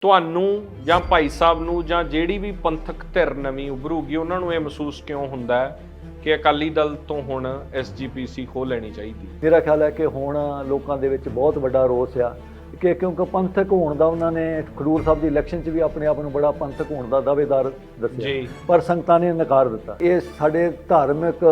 ਤੁਹਾਨੂੰ ਜਾਂ ਭਾਈ ਸਾਹਿਬ ਨੂੰ ਜਾਂ ਜਿਹੜੀ ਵੀ ਪੰਥਕ ਧਿਰ ਨਵੀਂ ਉਭਰੂਗੀ, ਉਹਨਾਂ ਨੂੰ ਇਹ ਮਹਿਸੂਸ ਕਿਉਂ ਹੁੰਦਾ ਹੈ ਕਿ ਅਕਾਲੀ ਦਲ ਤੋਂ ਹੁਣ ਐਸਜੀਪੀਸੀ ਖੋਹ ਲੈਣੀ ਚਾਹੀਦੀ? ਮੇਰਾ ਖਿਆਲ ਹੈ ਕਿ ਹੁਣ ਲੋਕਾਂ ਦੇ ਵਿੱਚ ਬਹੁਤ ਵੱਡਾ ਰੋਸ ਆ। ਕਿ ਕਿਉਂਕਿ ਪੰਥਕ ਹੋਣ ਦਾ ਉਹਨਾਂ ਨੇ ਖਡੂਰ ਸਾਹਿਬ ਦੀ ਇਲੈਕਸ਼ਨ 'ਚ ਵੀ ਆਪਣੇ ਆਪ ਨੂੰ ਬੜਾ ਪੰਥਕ ਹੋਣ ਦਾ ਦਾਅਵੇਦਾਰ ਦੱਸਿਆ। ਪਰ ਸੰਗਤਾਂ ਨੇ ਨਕਾਰ ਦਿੱਤਾ। ਇਹ ਸਾਡੇ ਧਾਰਮਿਕ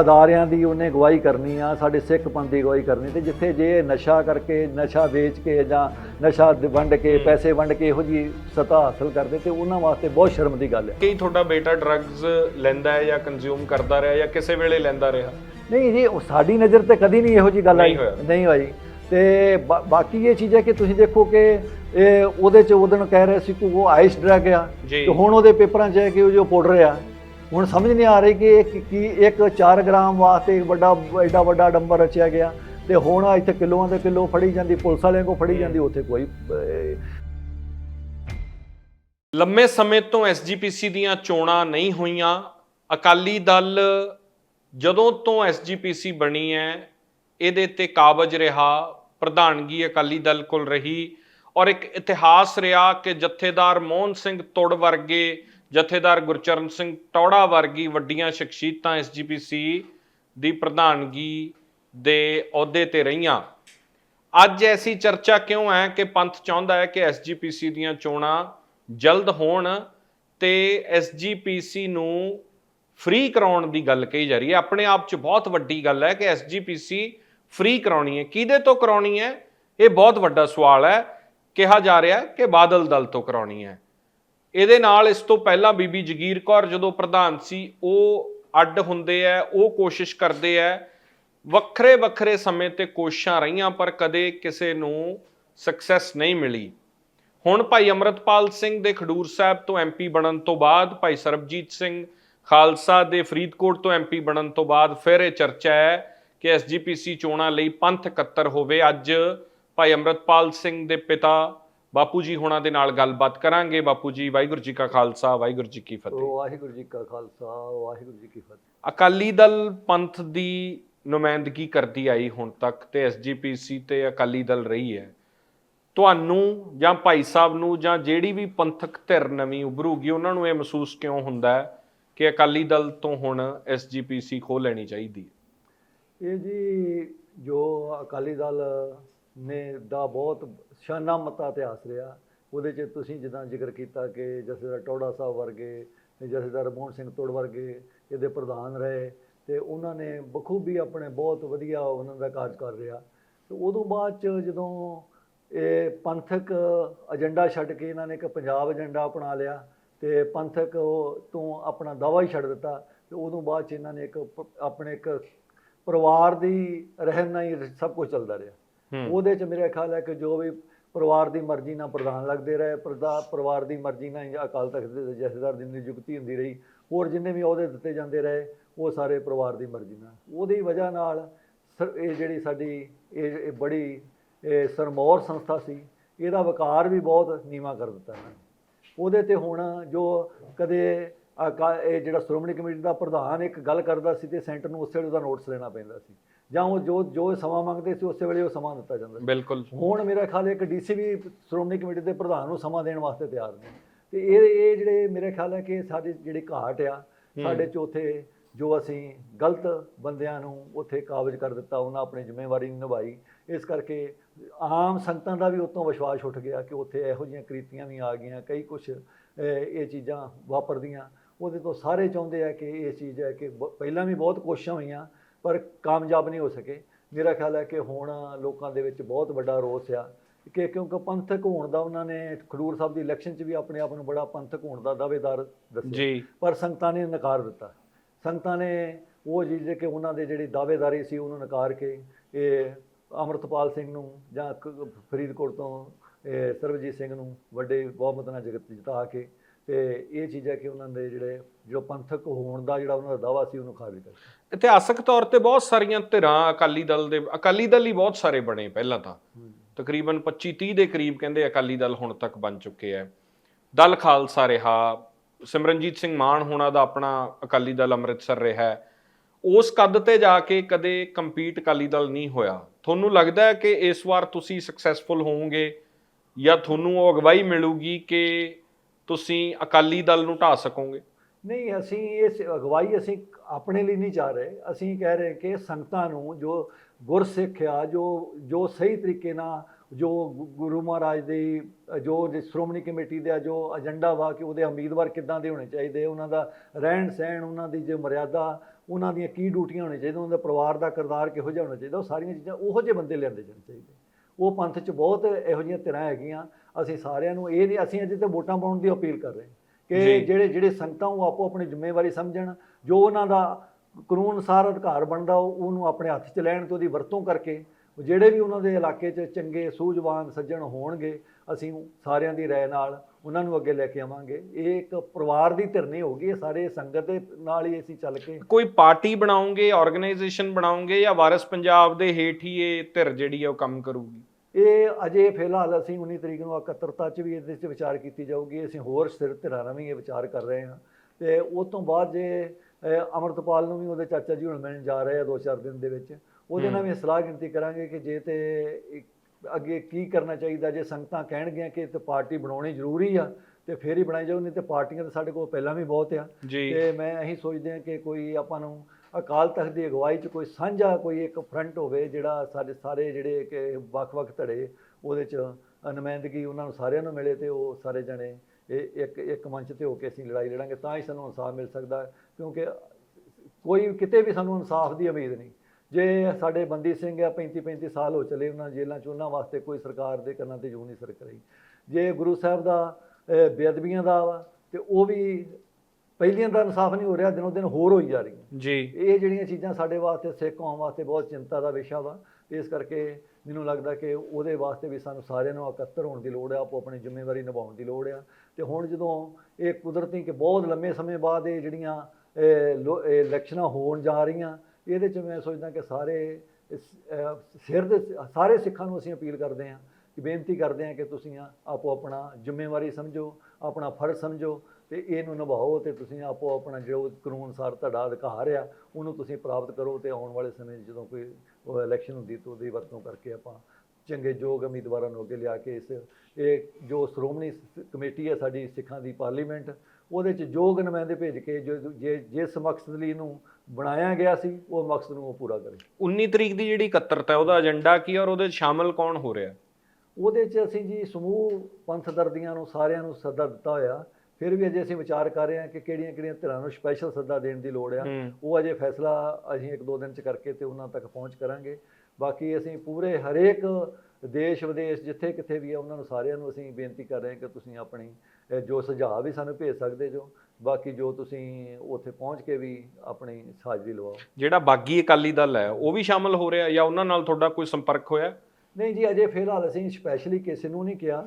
ਅਦਾਰਿਆਂ ਦੀ ਉਹਨੇ ਗਵਾਹੀ ਕਰਨੀ ਆ ਸਾਡੇ ਸਿੱਖ ਪੰਥ ਦੀ ਗਵਾਹੀ ਕਰਨੀ ਤੇ ਜਿੱਥੇ ਜੇ ਨਸ਼ਾ ਕਰਕੇ ਨਸ਼ਾ ਵੇਚ ਕੇ ਜਾਂ ਨਸ਼ਾ ਵੰਡ ਕੇ ਪੈਸੇ ਵੰਡ ਕੇ ਇਹੋ ਜੀ ਸਤਾ ਹਾਸਲ ਕਰਦੇ ਤੇ ਉਹਨਾਂ ਵਾਸਤੇ ਬਹੁਤ ਸ਼ਰਮ ਦੀ ਗੱਲ ਹੈ। ਕੀ ਤੁਹਾਡਾ ਬੇਟਾ ਡਰੱਗਸ ਲੈਂਦਾ ਹੈ ਜਾਂ ਕੰਜ਼ਿਊਮ ਕਰਦਾ ਰਿਹਾ ਜਾਂ ਕਿਸੇ ਵੇਲੇ ਲੈਂਦਾ ਰਿਹਾ? ਨਹੀਂ ਜੀ ਉਹ ਸਾਡੀ ਨਜ਼ਰ ਤੇ ਕਦੀ ਨਹੀਂ ਇਹੋ ਜੀ ਗੱਲ ਆਈ। ਨਹੀਂ ਹੋਈ ਤੇ ਬਾਕੀ ਇਹ ਚੀਜ਼ ਹੈ ਕਿ ਤੁਸੀਂ ਦੇਖੋ ਕਿ ਇਹ ਉਹਦੇ ਚ ਉਹਦਨ ਕਹਿ ਰਹੇ ਸੀ ਕਿ ਉਹ ਆਈਸ ਡਰਗ ਆ। ਤੇ ਹੁਣ ਉਹਦੇ ਪੇਪਰਾਂ 'ਚ ਹੈ ਕਿ ਉਹ ਜੋ ਪਾਊਡਰ ਆ ਹੁਣ ਸਮਝ ਨਹੀਂ ਆ ਰਹੀ ਕਿ ਕੀ- ਇੱਕ 4 ਗ੍ਰਾਮ ਵਾਸਤੇ ਵੱਡਾ ਐਡਾ ਵੱਡਾ ਡੰਬਰ ਰਚਿਆ ਗਿਆ ਤੇ ਹੁਣ ਇੱਥੇ ਕਿਲੋਆਂ ਦੇ ਕਿਲੋ ਫੜੀ ਜਾਂਦੀ ਪੁਲਿਸ ਵਾਲਿਆਂ ਕੋ ਫੜੀ ਜਾਂਦੀ ਉੱਥੇ ਕੋਈ ਲੰਮੇ ਸਮੇਂ ਤੋਂ ਐਸਜੀਪੀਸੀ ਦੀਆਂ ਚੋਣਾਂ ਨਹੀਂ ਹੋਈਆਂ। ਅਕਾਲੀ ਦਲ ਜਦੋਂ ਤੋਂ ਐਸਜੀਪੀਸੀ ਬਣੀ ਹੈ ਇਹਦੇ ਤੇ ਕਾਬਜ ਰਿਹਾ। ਪ੍ਰਧਾਨਗੀ ਅਕਾਲੀ ਦਲ ਕੋਲ ਰਹੀ ਔਰ ਇੱਕ ਇਤਿਹਾਸ ਰਿਹਾ ਕਿ ਜਥੇਦਾਰ ਮੋਹਨ ਸਿੰਘ ਤੁੜ ਵਰਗੇ ਜਥੇਦਾਰ ਗੁਰਚਰਨ ਸਿੰਘ ਟੌੜਾ ਵਰਗੀ ਵੱਡੀਆਂ ਸ਼ਖਸੀਅਤਾਂ ਐਸਜੀਪੀਸੀ ਦੀ ਪ੍ਰਧਾਨਗੀ ਦੇ ਅਹੁਦੇ ਤੇ ਰਹੀਆਂ। ਅੱਜ ਐਸੀ ਚਰਚਾ ਕਿਉਂ ਹੈ ਕਿ ਪੰਥ ਚਾਹੁੰਦਾ ਹੈ ਕਿ ਐਸਜੀਪੀਸੀ ਦੀਆਂ ਚੋਣਾਂ ਜਲਦ ਹੋਣ ਤੇ ਐਸਜੀਪੀਸੀ ਨੂੰ ਫ੍ਰੀ ਕਰਾਉਣ ਦੀ ਗੱਲ ਕਹੀ ਜਾ ਰਹੀ ਹੈ। ਆਪਣੇ ਆਪ 'ਚ ਬਹੁਤ ਵੱਡੀ ਗੱਲ ਹੈ ਕਿ ਐਸਜੀਪੀਸੀ ਫ੍ਰੀ ਕਰਾਉਣੀ ਹੈ। ਕਿਹਦੇ ਤੋਂ ਕਰਾਉਣੀ ਹੈ? ਇਹ ਬਹੁਤ ਵੱਡਾ ਸਵਾਲ ਹੈ। ਕਿਹਾ ਜਾ ਰਿਹਾ ਹੈ ਕਿ ਬਾਦਲ ਦਲ ਤੋਂ ਕਰਾਉਣੀ ਹੈ। ਇਹਦੇ ਨਾਲ ਇਸ ਤੋਂ ਪਹਿਲਾਂ ਬੀਬੀ ਜਗੀਰ ਕੌਰ ਜਦੋਂ ਪ੍ਰਧਾਨ ਸੀ, ਉਹ ਅੱਡ ਹੁੰਦੇ ਆ ਉਹ ਕੋਸ਼ਿਸ਼ ਕਰਦੇ ਆ ਵੱਖਰੇ ਵੱਖਰੇ ਸਮੇਂ ਤੇ ਕੋਸ਼ਿਸ਼ਾਂ ਰਹੀਆਂ, ਪਰ ਕਦੇ ਕਿਸੇ ਨੂੰ ਸਕਸੈਸ ਨਹੀਂ ਮਿਲੀ। ਹੁਣ ਭਾਈ ਅਮਰਤਪਾਲ ਸਿੰਘ ਦੇ ਖਡੂਰ ਸਾਹਿਬ ਤੋਂ ਐਮਪੀ ਬਣਨ ਤੋਂ ਬਾਅਦ, ਭਾਈ ਸਰਬਜੀਤ ਸਿੰਘ ਖਾਲਸਾ ਦੇ ਫਰੀਦਕੋਟ ਤੋਂ ਐਮਪੀ ਬਣਨ ਤੋਂ ਬਾਅਦ ਫਿਰ ਇਹ ਚਰਚਾ ਹੈ ਕਿ ਐਸਜੀਪੀਸੀ ਚੋਣਾਂ ਲਈ ਪੰਥ ਇਕੱਤਰ ਹੋਵੇ। ਅੱਜ ਭਾਈ ਅਮਰਤਪਾਲ ਸਿੰਘ ਦੇ ਪਿਤਾ ਬਾਪੂ ਜੀ ਹੋਣਾ ਦੇ ਨਾਲ ਗੱਲਬਾਤ ਕਰਾਂਗੇ। ਬਾਪੂ ਜੀ ਵਾਹਿਗੁਰੂ ਜੀ ਕਾ ਖਾਲਸਾ ਵਾਹਿਗੁਰੂ ਜੀ ਕੀ ਫਤਿਹ। ਵਾਹਿਗੁਰੂ ਜੀ ਕਾ ਖਾਲਸਾ ਵਾਹਿਗੁਰੂ ਜੀ ਕੀ ਫਤਿਹ। ਅਕਾਲੀ ਦਲ ਪੰਥ ਦੀ ਨੁਮਾਇੰਦਗੀ ਕਰਦੀ ਆਈ ਹੁਣ ਤੱਕ ਤੇ ਐਸਜੀਪੀਸੀ ਤੇ ਅਕਾਲੀ ਦਲ ਰਹੀ ਹੈ। ਤੁਹਾਨੂੰ ਜਾਂ ਭਾਈ ਸਾਹਿਬ ਨੂੰ ਜਾਂ ਜਿਹੜੀ ਵੀ ਪੰਥਕ ਧਿਰ ਨਵੀਂ ਉਭਰੂਗੀ ਉਹਨਾਂ ਨੂੰ ਇਹ ਮਹਿਸੂਸ ਕਿਉਂ ਹੁੰਦਾ ਹੈ ਕਿ ਅਕਾਲੀ ਦਲ ਤੋਂ ਹੁਣ ਐਸਜੀਪੀਸੀ ਖੋਹ ਲੈਣੀ ਚਾਹੀਦੀ ਹੈ? ਇਹ ਜੀ ਜੋ ਅਕਾਲੀ ਦਲ ਨੇ ਦਾ ਬਹੁਤ ਸ਼ਾਨਾ ਮਤਾ ਇਤਿਹਾਸ ਰਿਹਾ, ਉਹਦੇ 'ਚ ਤੁਸੀਂ ਜਿੱਦਾਂ ਜ਼ਿਕਰ ਕੀਤਾ ਕਿ ਜਥੇਦਾਰ ਟੌੜਾ ਸਾਹਿਬ ਵਰਗੇ ਤੇ ਜਥੇਦਾਰ ਮੋਹਨ ਸਿੰਘ ਤੋੜ ਵਰਗੇ ਇਹਦੇ ਪ੍ਰਧਾਨ ਰਹੇ ਤੇ ਉਹਨਾਂ ਨੇ ਬਖੂਬੀ ਆਪਣੇ ਬਹੁਤ ਵਧੀਆ ਉਹਨਾਂ ਦਾ ਕਾਰਜ ਕਰ ਰਿਹਾ। ਤੇ ਉਦੋਂ ਬਾਅਦ 'ਚ ਜਦੋਂ ਇਹ ਪੰਥਕ ਏਜੰਡਾ ਛੱਡ ਕੇ ਇਹਨਾਂ ਨੇ ਇੱਕ ਪੰਜਾਬ ਏਜੰਡਾ ਅਪਣਾ ਲਿਆ ਤੇ ਪੰਥਕ ਤੋਂ ਆਪਣਾ ਦਾਵਾ ਹੀ ਛੱਡ ਦਿੱਤਾ ਤੇ ਉਦੋਂ ਬਾਅਦ 'ਚ ਇਹਨਾਂ ਨੇ ਇੱਕ ਪ- ਆਪਣੇ ਇੱਕ ਪਰਿਵਾਰ ਦੀ ਰਹਿਨਮਾਈ ਸਭ ਕੁਝ ਚੱਲਦਾ ਰਿਹਾ। ਹੂੰ। ਉਹਦੇ ਚ ਮੇਰੇ ਖਿਆਲ ਹੈ ਕਿ ਜੋ ਵੀ ਪਰਿਵਾਰ ਦੀ ਮਰਜ਼ੀ ਨਾਲ ਪ੍ਰਧਾਨ ਲੱਗਦੇ ਰਹੇ ਪਰਿਵਾਰ ਦੀ ਮਰਜ਼ੀ ਨਾਲ ਹੀ ਅਕਾਲ ਤਖਤ ਦੇ ਜਥੇਦਾਰ ਦੀ ਨਿਯੁਕਤੀ ਹੁੰਦੀ ਰਹੀ ਹੋਰ ਜਿੰਨੇ ਵੀ ਅਹੁਦੇ ਦਿੱਤੇ ਜਾਂਦੇ ਰਹੇ ਉਹ ਸਾਰੇ ਪਰਿਵਾਰ ਦੀ ਮਰਜ਼ੀ ਨਾਲ। ਉਹਦੀ ਵਜ੍ਹਾ ਨਾਲ ਇਹ ਜਿਹੜੀ ਸਾਡੀ ਇਹ ਬੜੀ ਇਹ ਸਰਮੌਰ ਸੰਸਥਾ ਸੀ ਇਹਦਾ ਵਕਾਰ ਵੀ ਬਹੁਤ ਨੀਵਾ ਕਰ ਦਿੱਤਾ ਉਹਦੇ ਤੇ ਹੁਣ ਜੋ ਕਦੇ ਇਹ ਜਿਹੜਾ ਸ਼੍ਰੋਮਣੀ ਕਮੇਟੀ ਦਾ ਪ੍ਰਧਾਨ ਇੱਕ ਗੱਲ ਕਰਦਾ ਸੀ ਤੇ ਸੈਂਟਰ ਨੂੰ ਉਸੇ ਵੇਲੇ ਉਹਦਾ ਨੋਟਿਸ ਲੈਣਾ ਪੈਂਦਾ ਸੀ। ਜਾਂ ਉਹ ਜੋ ਜੋ ਸਮਾਂ ਮੰਗਦੇ ਸੀ ਉਸੇ ਵੇਲੇ ਉਹ ਸਮਾਂ ਦਿੱਤਾ ਜਾਂਦਾ ਸੀ। ਬਿਲਕੁਲ। ਹੁਣ ਮੇਰਾ ਖਿਆਲ ਹੈ ਕਿ ਡੀਸੀ ਵੀ ਸ਼੍ਰੋਮਣੀ ਕਮੇਟੀ ਦੇ ਪ੍ਰਧਾਨ ਨੂੰ ਸਮਾਂ ਦੇਣ ਵਾਸਤੇ ਤਿਆਰ ਨੇ। ਤੇ ਇਹ ਇਹ ਜਿਹੜੇ ਮੇਰੇ ਖਿਆਲ ਹੈ ਕਿ ਸਾਡੀ ਜਿਹੜੀ ਘਾਟ ਆ ਸਾਡੇ ਚੌਥੇ ਜੋ ਅਸੀਂ ਗਲਤ ਬੰਦਿਆਂ ਨੂੰ ਉੱਥੇ ਕਾਬਜ ਕਰ ਦਿੱਤਾ ਉਹਨਾਂ ਆਪਣੀ ਜ਼ਿੰਮੇਵਾਰੀ ਨਹੀਂ ਨਿਭਾਈ ਇਸ ਕਰਕੇ ਆਮ ਸੰਗਤਾਂ ਦਾ ਵੀ ਉਤੋਂ ਵਿਸ਼ਵਾਸ ਉੱਠ ਗਿਆ ਕਿ ਉੱਥੇ ਇਹੋ ਜਿਹੀਆਂ ਕ੍ਰੀਤੀਆਂ ਵੀ ਆ ਗਈਆਂ ਕਈ ਕੁਝ ਇਹ ਚੀਜ਼ਾਂ ਵਾਪਰਦੀਆਂ। ਉਹਦੇ ਤੋਂ ਸਾਰੇ ਚਾਹੁੰਦੇ ਆ ਕਿ ਇਹ ਚੀਜ਼ ਹੈ ਕਿ ਪਹਿਲਾਂ ਵੀ ਬਹੁਤ ਕੋਸ਼ਿਸ਼ਾਂ ਹੋਈਆਂ ਪਰ ਕਾਮਯਾਬ ਨਹੀਂ ਹੋ ਸਕੇ। ਮੇਰਾ ਖਿਆਲ ਹੈ ਕਿ ਹੁਣ ਲੋਕਾਂ ਦੇ ਵਿੱਚ ਬਹੁਤ ਵੱਡਾ ਰੋਸ ਆ ਕਿ ਕਿਉਂਕਿ ਪੰਥਕ ਹੋਣ ਦਾ ਉਹਨਾਂ ਨੇ ਖਡੂਰ ਸਾਹਿਬ ਦੀ ਇਲੈਕਸ਼ਨ 'ਚ ਵੀ ਆਪਣੇ ਆਪ ਨੂੰ ਬੜਾ ਪੰਥਕ ਹੋਣ ਦਾ ਦਾਅਵੇਦਾਰ ਦੱਸਿਆ। ਜੀ। ਪਰ ਸੰਗਤਾਂ ਨੇ ਨਕਾਰ ਦਿੱਤਾ। ਸੰਗਤਾਂ ਨੇ ਉਹ ਜਿਹੜੇ ਕਿ ਉਹਨਾਂ ਦੇ ਜਿਹੜੀ ਦਾਅਵੇਦਾਰੀ ਸੀ ਉਹਨੂੰ ਨਕਾਰ ਕੇ ਇਹ ਅਮਰਤਪਾਲ ਸਿੰਘ ਨੂੰ ਜਾਂ ਫਰੀਦਕੋਟ ਤੋਂ ਇਹ ਸਰਬਜੀਤ ਸਿੰਘ ਨੂੰ ਵੱਡੇ ਬਹੁਮਤ ਨਾਲ ਜਗਤ ਜਿਤਾ ਕੇ ਤੇ ਇਹ ਚੀਜ਼ ਹੈ ਕਿ ਉਹਨਾਂ ਦੇ ਜਿਹੜੇ ਜੋ ਪੰਥਕ ਹੋਣ ਦਾ ਜਿਹੜਾ ਉਹਨਾਂ ਦਾ ਦਾਵਾ ਸੀ ਉਹਨੂੰ ਖਾਰਿਜ ਕਰ। ਇਤਿਹਾਸਕ ਤੌਰ ਤੇ ਬਹੁਤ ਸਾਰੀਆਂ ਧਿਰਾਂ ਅਕਾਲੀ ਦਲ ਦੇ ਅਕਾਲੀ ਦਲ ਹੀ ਬਹੁਤ ਸਾਰੇ ਬਣੇ ਪਹਿਲਾਂ ਤਾਂ ਤਕਰੀਬਨ 25 30 ਦੇ ਕਰੀਬ ਕਹਿੰਦੇ ਅਕਾਲੀ ਦਲ ਹੁਣ ਤੱਕ ਬਣ ਚੁੱਕੇ ਹੈ ਦਲ ਖਾਲਸਾ ਰਿਹਾ ਸਿਮਰਨਜੀਤ ਸਿੰਘ ਮਾਨ ਹੋਣਾ ਦਾ ਆਪਣਾ ਅਕਾਲੀ ਦਲ ਅੰਮ੍ਰਿਤਸਰ ਰਿਹਾ। ਉਸ ਕੱਦ ਤੇ ਜਾ ਕੇ ਕਦੇ ਕੰਪੀਟ ਅਕਾਲੀ ਦਲ ਨਹੀਂ ਹੋਇਆ ਤੁਹਾਨੂੰ ਲੱਗਦਾ ਹੈ ਕਿ ਇਸ ਵਾਰ ਤੁਸੀਂ ਸਕਸੈਸਫੁਲ ਹੋਵੋਗੇ ਜਾਂ ਤੁਹਾਨੂੰ ਉਹ ਅਗਵਾਈ ਮਿਲੂਗੀ ਕਿ ਤੁਸੀਂ ਅਕਾਲੀ ਦਲ ਨੂੰ ਢਾ ਸਕੋਗੇ? ਨਹੀਂ, ਅਸੀਂ ਇਸ ਅਗਵਾਈ ਅਸੀਂ ਆਪਣੇ ਲਈ ਨਹੀਂ ਚਾਹ ਰਹੇ। ਅਸੀਂ ਕਹਿ ਰਹੇ ਕਿ ਸੰਗਤਾਂ ਨੂੰ ਜੋ ਗੁਰਸਿੱਖ ਆ, ਜੋ ਜੋ ਸਹੀ ਤਰੀਕੇ ਨਾਲ ਜੋ ਗੁਰੂ ਮਹਾਰਾਜ ਦੀ, ਜੋ ਸ਼੍ਰੋਮਣੀ ਕਮੇਟੀ ਦਾ ਜੋ ਏਜੰਡਾ ਵਾ ਕਿ ਉਹਦੇ ਉਮੀਦਵਾਰ ਕਿੱਦਾਂ ਦੇ ਹੋਣੇ ਚਾਹੀਦੇ, ਉਹਨਾਂ ਦਾ ਰਹਿਣ ਸਹਿਣ, ਉਹਨਾਂ ਦੀ ਜੋ ਮਰਿਆਦਾ, ਉਹਨਾਂ ਦੀਆਂ ਕੀ ਡਿਊਟੀਆਂ ਹੋਣੀਆਂ ਚਾਹੀਦੀਆਂ, ਉਹਨਾਂ ਦਾ ਪਰਿਵਾਰ ਦਾ ਕਿਰਦਾਰ ਕਿਹੋ ਜਿਹਾ ਹੋਣਾ ਚਾਹੀਦਾ, ਉਹ ਸਾਰੀਆਂ ਚੀਜ਼ਾਂ ਉਹੋ ਜਿਹੇ ਬੰਦੇ ਲਿਆਂਦੇ ਜਾਣੇ ਚਾਹੀਦੇ। ਉਹ ਪੰਥ 'ਚ ਬਹੁਤ ਇਹੋ ਜਿਹੀਆਂ ਧਿਰਾਂ ਹੈਗੀਆਂ ਅਸੀਂ ਸਾਰਿਆਂ ਨੂੰ ਇਹ ਨਹੀਂ ਅਸੀਂ ਅਜੇ ਤੇ ਵੋਟਾਂ ਪਾਉਣ ਦੀ ਅਪੀਲ ਕਰ ਰਹੇ ਕਿ ਜੀ। ਜਿਹੜੇ ਜਿਹੜੇ ਸੰਗਤਾਂ ਉਹ ਆਪੋ ਆਪਣੀ ਜ਼ਿੰਮੇਵਾਰੀ ਸਮਝਣ ਜੋ ਉਹਨਾਂ ਦਾ ਕਾਨੂੰਨ ਅਨੁਸਾਰ ਅਧਿਕਾਰ ਬਣਦਾ ਉਹ- ਉਹਨੂੰ ਆਪਣੇ ਹੱਥ 'ਚ ਲੈਣ ਤੇ ਉਹਦੀ ਵਰਤੋਂ ਕਰਕੇ ਜਿਹੜੇ ਵੀ ਉਹਨਾਂ ਦੇ ਇਲਾਕੇ 'ਚ ਚੰਗੇ ਸੂਝਵਾਨ ਸੱਜਣ ਹੋਣਗੇ ਅਸੀਂ ਸਾਰਿਆਂ ਦੀ ਰਾਏ ਨਾਲ ਉਹਨਾਂ ਨੂੰ ਅੱਗੇ ਲੈ ਕੇ ਆਵਾਂਗੇ ਇਹ ਇੱਕ ਪਰਿਵਾਰ ਦੀ ਧਿਰ ਨਹੀਂ ਹੋਗੀ ਸਾਰੇ ਸੰਗਤ ਦੇ ਨਾਲ ਹੀ ਅਸੀਂ ਚੱਲ ਕੇ ਕੋਈ ਪਾਰਟੀ ਬਣਾਉਂਗੇ ਆਰਗੇਨਾਈਜੇਸ਼ਨ ਬਣਾਉਂਗੇ ਜਾਂ ਵਾਰਿਸ ਪੰਜਾਬ ਦੇ ਹੇਠ ਹੀ ਇਹ ਧਿਰ ਜਿਹੜੀ ਹੈ ਉਹ ਕੰਮ ਕਰੂਗੀ ਇਹ ਅਜੇ ਫਿਲਹਾਲ ਅਸੀਂ 19 ਤਰੀਕ ਨੂੰ ਇਕੱਤਰਤਾ 'ਚ ਵੀ ਇਹਦੇ 'ਚ ਵਿਚਾਰ ਕੀਤੀ ਜਾਊਗੀ ਅਸੀਂ ਹੋਰ ਸਿਰ ਧਿਰਾਂ ਨਾਲ ਵੀ ਇਹ ਵਿਚਾਰ ਕਰ ਰਹੇ ਹਾਂ। ਤੇ ਉਸ ਤੋਂ ਬਾਅਦ ਜੇ ਅਮਰਤਪਾਲ ਨੂੰ ਵੀ ਉਹਦੇ ਚਾਚਾ ਜੀ ਹੁਣ ਮਿਲਣ ਜਾ ਰਹੇ ਆ ਦੋ ਚਾਰ ਦਿਨ ਦੇ ਵਿੱਚ ਉਹਦੇ ਨਾਲ ਵੀ ਸਲਾਹ ਗਿਣਤੀ ਕਰਾਂਗੇ ਕਿ ਜੇ ਤੇ ਅੱਗੇ ਕੀ ਕਰਨਾ ਚਾਹੀਦਾ ਜੇ ਸੰਗਤਾਂ ਕਹਿਣਗੀਆਂ ਕਿ ਤੇ ਪਾਰਟੀ ਬਣਾਉਣੀ ਜ਼ਰੂਰੀ ਆ ਤੇ ਫੇਰ ਹੀ ਬਣਾਈ ਜਾਊ ਨਹੀਂ ਤੇ ਪਾਰਟੀਆਂ ਤਾਂ ਸਾਡੇ ਕੋਲ ਪਹਿਲਾਂ ਵੀ ਬਹੁਤ ਆ। ਤੇ ਮੈਂ ਇਹੀ ਸੋਚਦੇ ਹਾਂ ਕਿ ਕੋਈ ਆਪਾਂ ਨੂੰ ਅਕਾਲ ਤਖਤ ਦੀ ਅਗਵਾਈ 'ਚ ਕੋਈ ਸਾਂਝਾ ਕੋਈ ਇੱਕ ਫਰੰਟ ਹੋਵੇ ਜਿਹੜਾ ਸਾਡੇ ਸਾਰੇ ਜਿਹੜੇ ਕਿ ਵੱਖ-ਵੱਖ ਧੜੇ ਉਹਦੇ 'ਚ ਨੁਮਾਇੰਦਗੀ ਉਹਨਾਂ ਨੂੰ ਸਾਰਿਆਂ ਨੂੰ ਮਿਲੇ ਤੇ ਉਹ ਸਾਰੇ ਜਣੇ ਇਹ ਇੱਕ ਇੱਕ ਮੰਚ ਤੇ ਹੋ ਕੇ ਅਸੀਂ ਲੜਾਈ ਲੜਾਂਗੇ, ਤਾਂ ਹੀ ਸਾਨੂੰ ਇਨਸਾਫ ਮਿਲ ਸਕਦਾ ਕਿਉਂਕਿ ਕੋਈ ਕਿਤੇ ਵੀ ਸਾਨੂੰ ਇਨਸਾਫ ਦੀ ਉਮੀਦ ਨਹੀਂ। ਜੇ ਸਾਡੇ ਬੰਦੀ ਸਿੰਘ ਆ 35 35 ਸਾਲ ਹੋ ਚਲੇ ਉਹਨਾਂ ਜੇਲ੍ਹਾਂ 'ਚ, ਉਹਨਾਂ ਵਾਸਤੇ ਕੋਈ ਸਰਕਾਰ ਦੇ ਕੰਨਾਂ ਤੇ ਜੂ ਨਹੀਂ ਸਰਕ ਰਹੀ। ਜੇ ਗੁਰੂ ਸਾਹਿਬ ਦਾ ਬੇਅਦਬੀਆਂ ਦਾ ਵਾ, ਤੇ ਉਹ ਵੀ ਪਹਿਲੀਆਂ ਦਾ ਇਨਸਾਫ ਨਹੀਂ ਹੋ ਰਿਹਾ ਦਿਨੋਂ ਦਿਨ ਹੋਰ ਹੋਈ ਜਾ ਰਹੀਆਂ ਜੀ। ਇਹ ਜਿਹੜੀਆਂ ਚੀਜ਼ਾਂ ਸਾਡੇ ਵਾਸਤੇ ਸਿੱਖ ਕੌਮ ਵਾਸਤੇ ਬਹੁਤ ਚਿੰਤਾ ਦਾ ਵਿਸ਼ਾ ਵਾ। ਇਸ ਕਰਕੇ ਮੈਨੂੰ ਲੱਗਦਾ ਕਿ ਉਹਦੇ ਵਾਸਤੇ ਵੀ ਸਾਨੂੰ ਸਾਰਿਆਂ ਨੂੰ ਇਕੱਤਰ ਹੋਣ ਦੀ ਲੋੜ ਆ ਆਪੋ ਆਪਣੀ ਜ਼ਿੰਮੇਵਾਰੀ ਨਿਭਾਉਣ ਦੀ ਲੋੜ ਆ। ਤੇ ਹੁਣ ਜਦੋਂ ਇਹ ਕੁਦਰਤੀ ਕਿ ਬਹੁਤ ਲੰਮੇ ਸਮੇਂ ਬਾਅਦ ਇਹ ਜਿਹੜੀਆਂ ਇਲੈਕਸ਼ਨਾਂ ਹੋਣ ਜਾ ਰਹੀਆਂ ਇਹਦੇ ਚ ਮੈਂ ਸੋਚਦਾ ਕਿ ਸਾਰੇ ਸਿਰ ਦੇ ਸਾਰੇ ਸਿੱਖਾਂ ਨੂੰ ਅਸੀਂ ਅਪੀਲ ਕਰਦੇ ਹਾਂ ਕਿ ਬੇਨਤੀ ਕਰਦੇ ਹਾਂ ਕਿ ਤੁਸੀਂ ਆਪੋ ਆਪਣਾ ਜ਼ਿੰਮੇਵਾਰੀ ਸਮਝੋ ਆਪਣਾ ਫਰਜ਼ ਸਮਝੋ ਤੇ ਇਹਨੂੰ ਨਿਭਾਓ ਤੇ ਤੁਸੀਂ ਆਪੋ ਆਪਣਾ ਜੋ ਕਾਨੂੰਨ ਅਨੁਸਾਰ ਤੁਹਾਡਾ ਅਧਿਕਾਰ ਆ ਉਹਨੂੰ ਤੁਸੀਂ ਪ੍ਰਾਪਤ ਕਰੋ ਤੇ ਆਉਣ ਵਾਲੇ ਸਮੇਂ ਜਦੋਂ ਕੋਈ ਉਹ ਇਲੈਕਸ਼ਨ ਹੁੰਦੀ ਤਾਂ ਉਹਦੀ ਵਰਤੋਂ ਕਰਕੇ ਆਪਾਂ ਚੰਗੇ ਯੋਗ ਉਮੀਦਵਾਰਾਂ ਨੂੰ ਅੱਗੇ ਲਿਆ ਕੇ ਇਸ ਇਹ ਜੋ ਸ਼੍ਰੋਮਣੀ ਕਮੇਟੀ ਹੈ ਸਾਡੀ ਸਿੱਖਾਂ ਦੀ ਪਾਰਲੀਮੈਂਟ ਉਹਦੇ 'ਚ ਯੋਗ ਨੁਮਾਇੰਦੇ ਭੇਜ ਕੇ ਜੋ ਜੇ ਜਿਸ ਮਕਸਦ ਲਈ ਇਹਨੂੰ ਬਣਾਇਆ ਗਿਆ ਸੀ ਉਹ ਮਕਸਦ ਨੂੰ ਉਹ ਪੂਰਾ ਕਰੇ। 19 ਤਰੀਕ ਦੀ ਜਿਹੜੀ ਇਕੱਤਰਤਾ ਹੈ ਉਹਦਾ ਏਜੰਡਾ ਕੀ ਔਰ ਉਹਦੇ 'ਚ ਸ਼ਾਮਲ ਕੌਣ ਹੋ ਰਿਹਾ? ਉਹਦੇ 'ਚ ਅਸੀਂ ਜੀ ਸਮੂਹ ਪੰਥ ਦਰਦੀਆਂ ਨੂੰ ਸਾਰਿਆਂ ਨੂੰ ਸੱਦਾ ਦਿੱਤਾ ਹੋਇਆ ਫਿਰ ਵੀ ਅਜੇ ਅਸੀਂ ਵਿਚਾਰ ਕਰ ਰਹੇ ਹਾਂ ਕਿ ਕਿਹੜੀਆਂ ਕਿਹੜੀਆਂ ਧਿਰਾਂ ਨੂੰ ਸਪੈਸ਼ਲ ਸੱਦਾ ਦੇਣ ਦੀ ਲੋੜ ਆ। ਉਹ ਅਜੇ ਫੈਸਲਾ ਅਸੀਂ ਇੱਕ ਦੋ ਦਿਨ ਚ ਕਰਕੇ ਤੇ ਉਹਨਾਂ ਤੱਕ ਪਹੁੰਚ ਕਰਾਂਗੇ। ਬਾਕੀ ਅਸੀਂ ਪੂਰੇ ਹਰੇਕ ਦੇਸ਼ ਵਿਦੇਸ਼ ਜਿੱਥੇ ਕਿਤੇ ਵੀ ਆ ਉਹਨਾਂ ਨੂੰ ਸਾਰਿਆਂ ਨੂੰ ਅਸੀਂ ਬੇਨਤੀ ਕਰ ਰਹੇ ਹਾਂ ਕਿ ਤੁਸੀਂ ਆਪਣੀ ਜੋ ਸੁਝਾਅ ਵੀ ਸਾਨੂੰ ਭੇਜ ਸਕਦੇ ਜੋ। ਬਾਕੀ ਜੋ ਤੁਸੀਂ ਉੱਥੇ ਪਹੁੰਚ ਕੇ ਵੀ ਆਪਣੀ ਹਾਜ਼ਰੀ ਲਵਾਓ। ਜਿਹੜਾ ਬਾਗੀ ਅਕਾਲੀ ਦਲ ਹੈ ਉਹ ਵੀ ਸ਼ਾਮਲ ਹੋ ਰਿਹਾ ਜਾਂ ਉਹਨਾਂ ਨਾਲ ਤੁਹਾਡਾ ਕੋਈ ਸੰਪਰਕ ਹੋਇਆ? ਨਹੀਂ ਜੀ ਅਜੇ ਫਿਲਹਾਲ ਅਸੀਂ ਸਪੈਸ਼ਲੀ ਕਿਸੇ ਨੂੰ ਨਹੀਂ ਕਿਹਾ।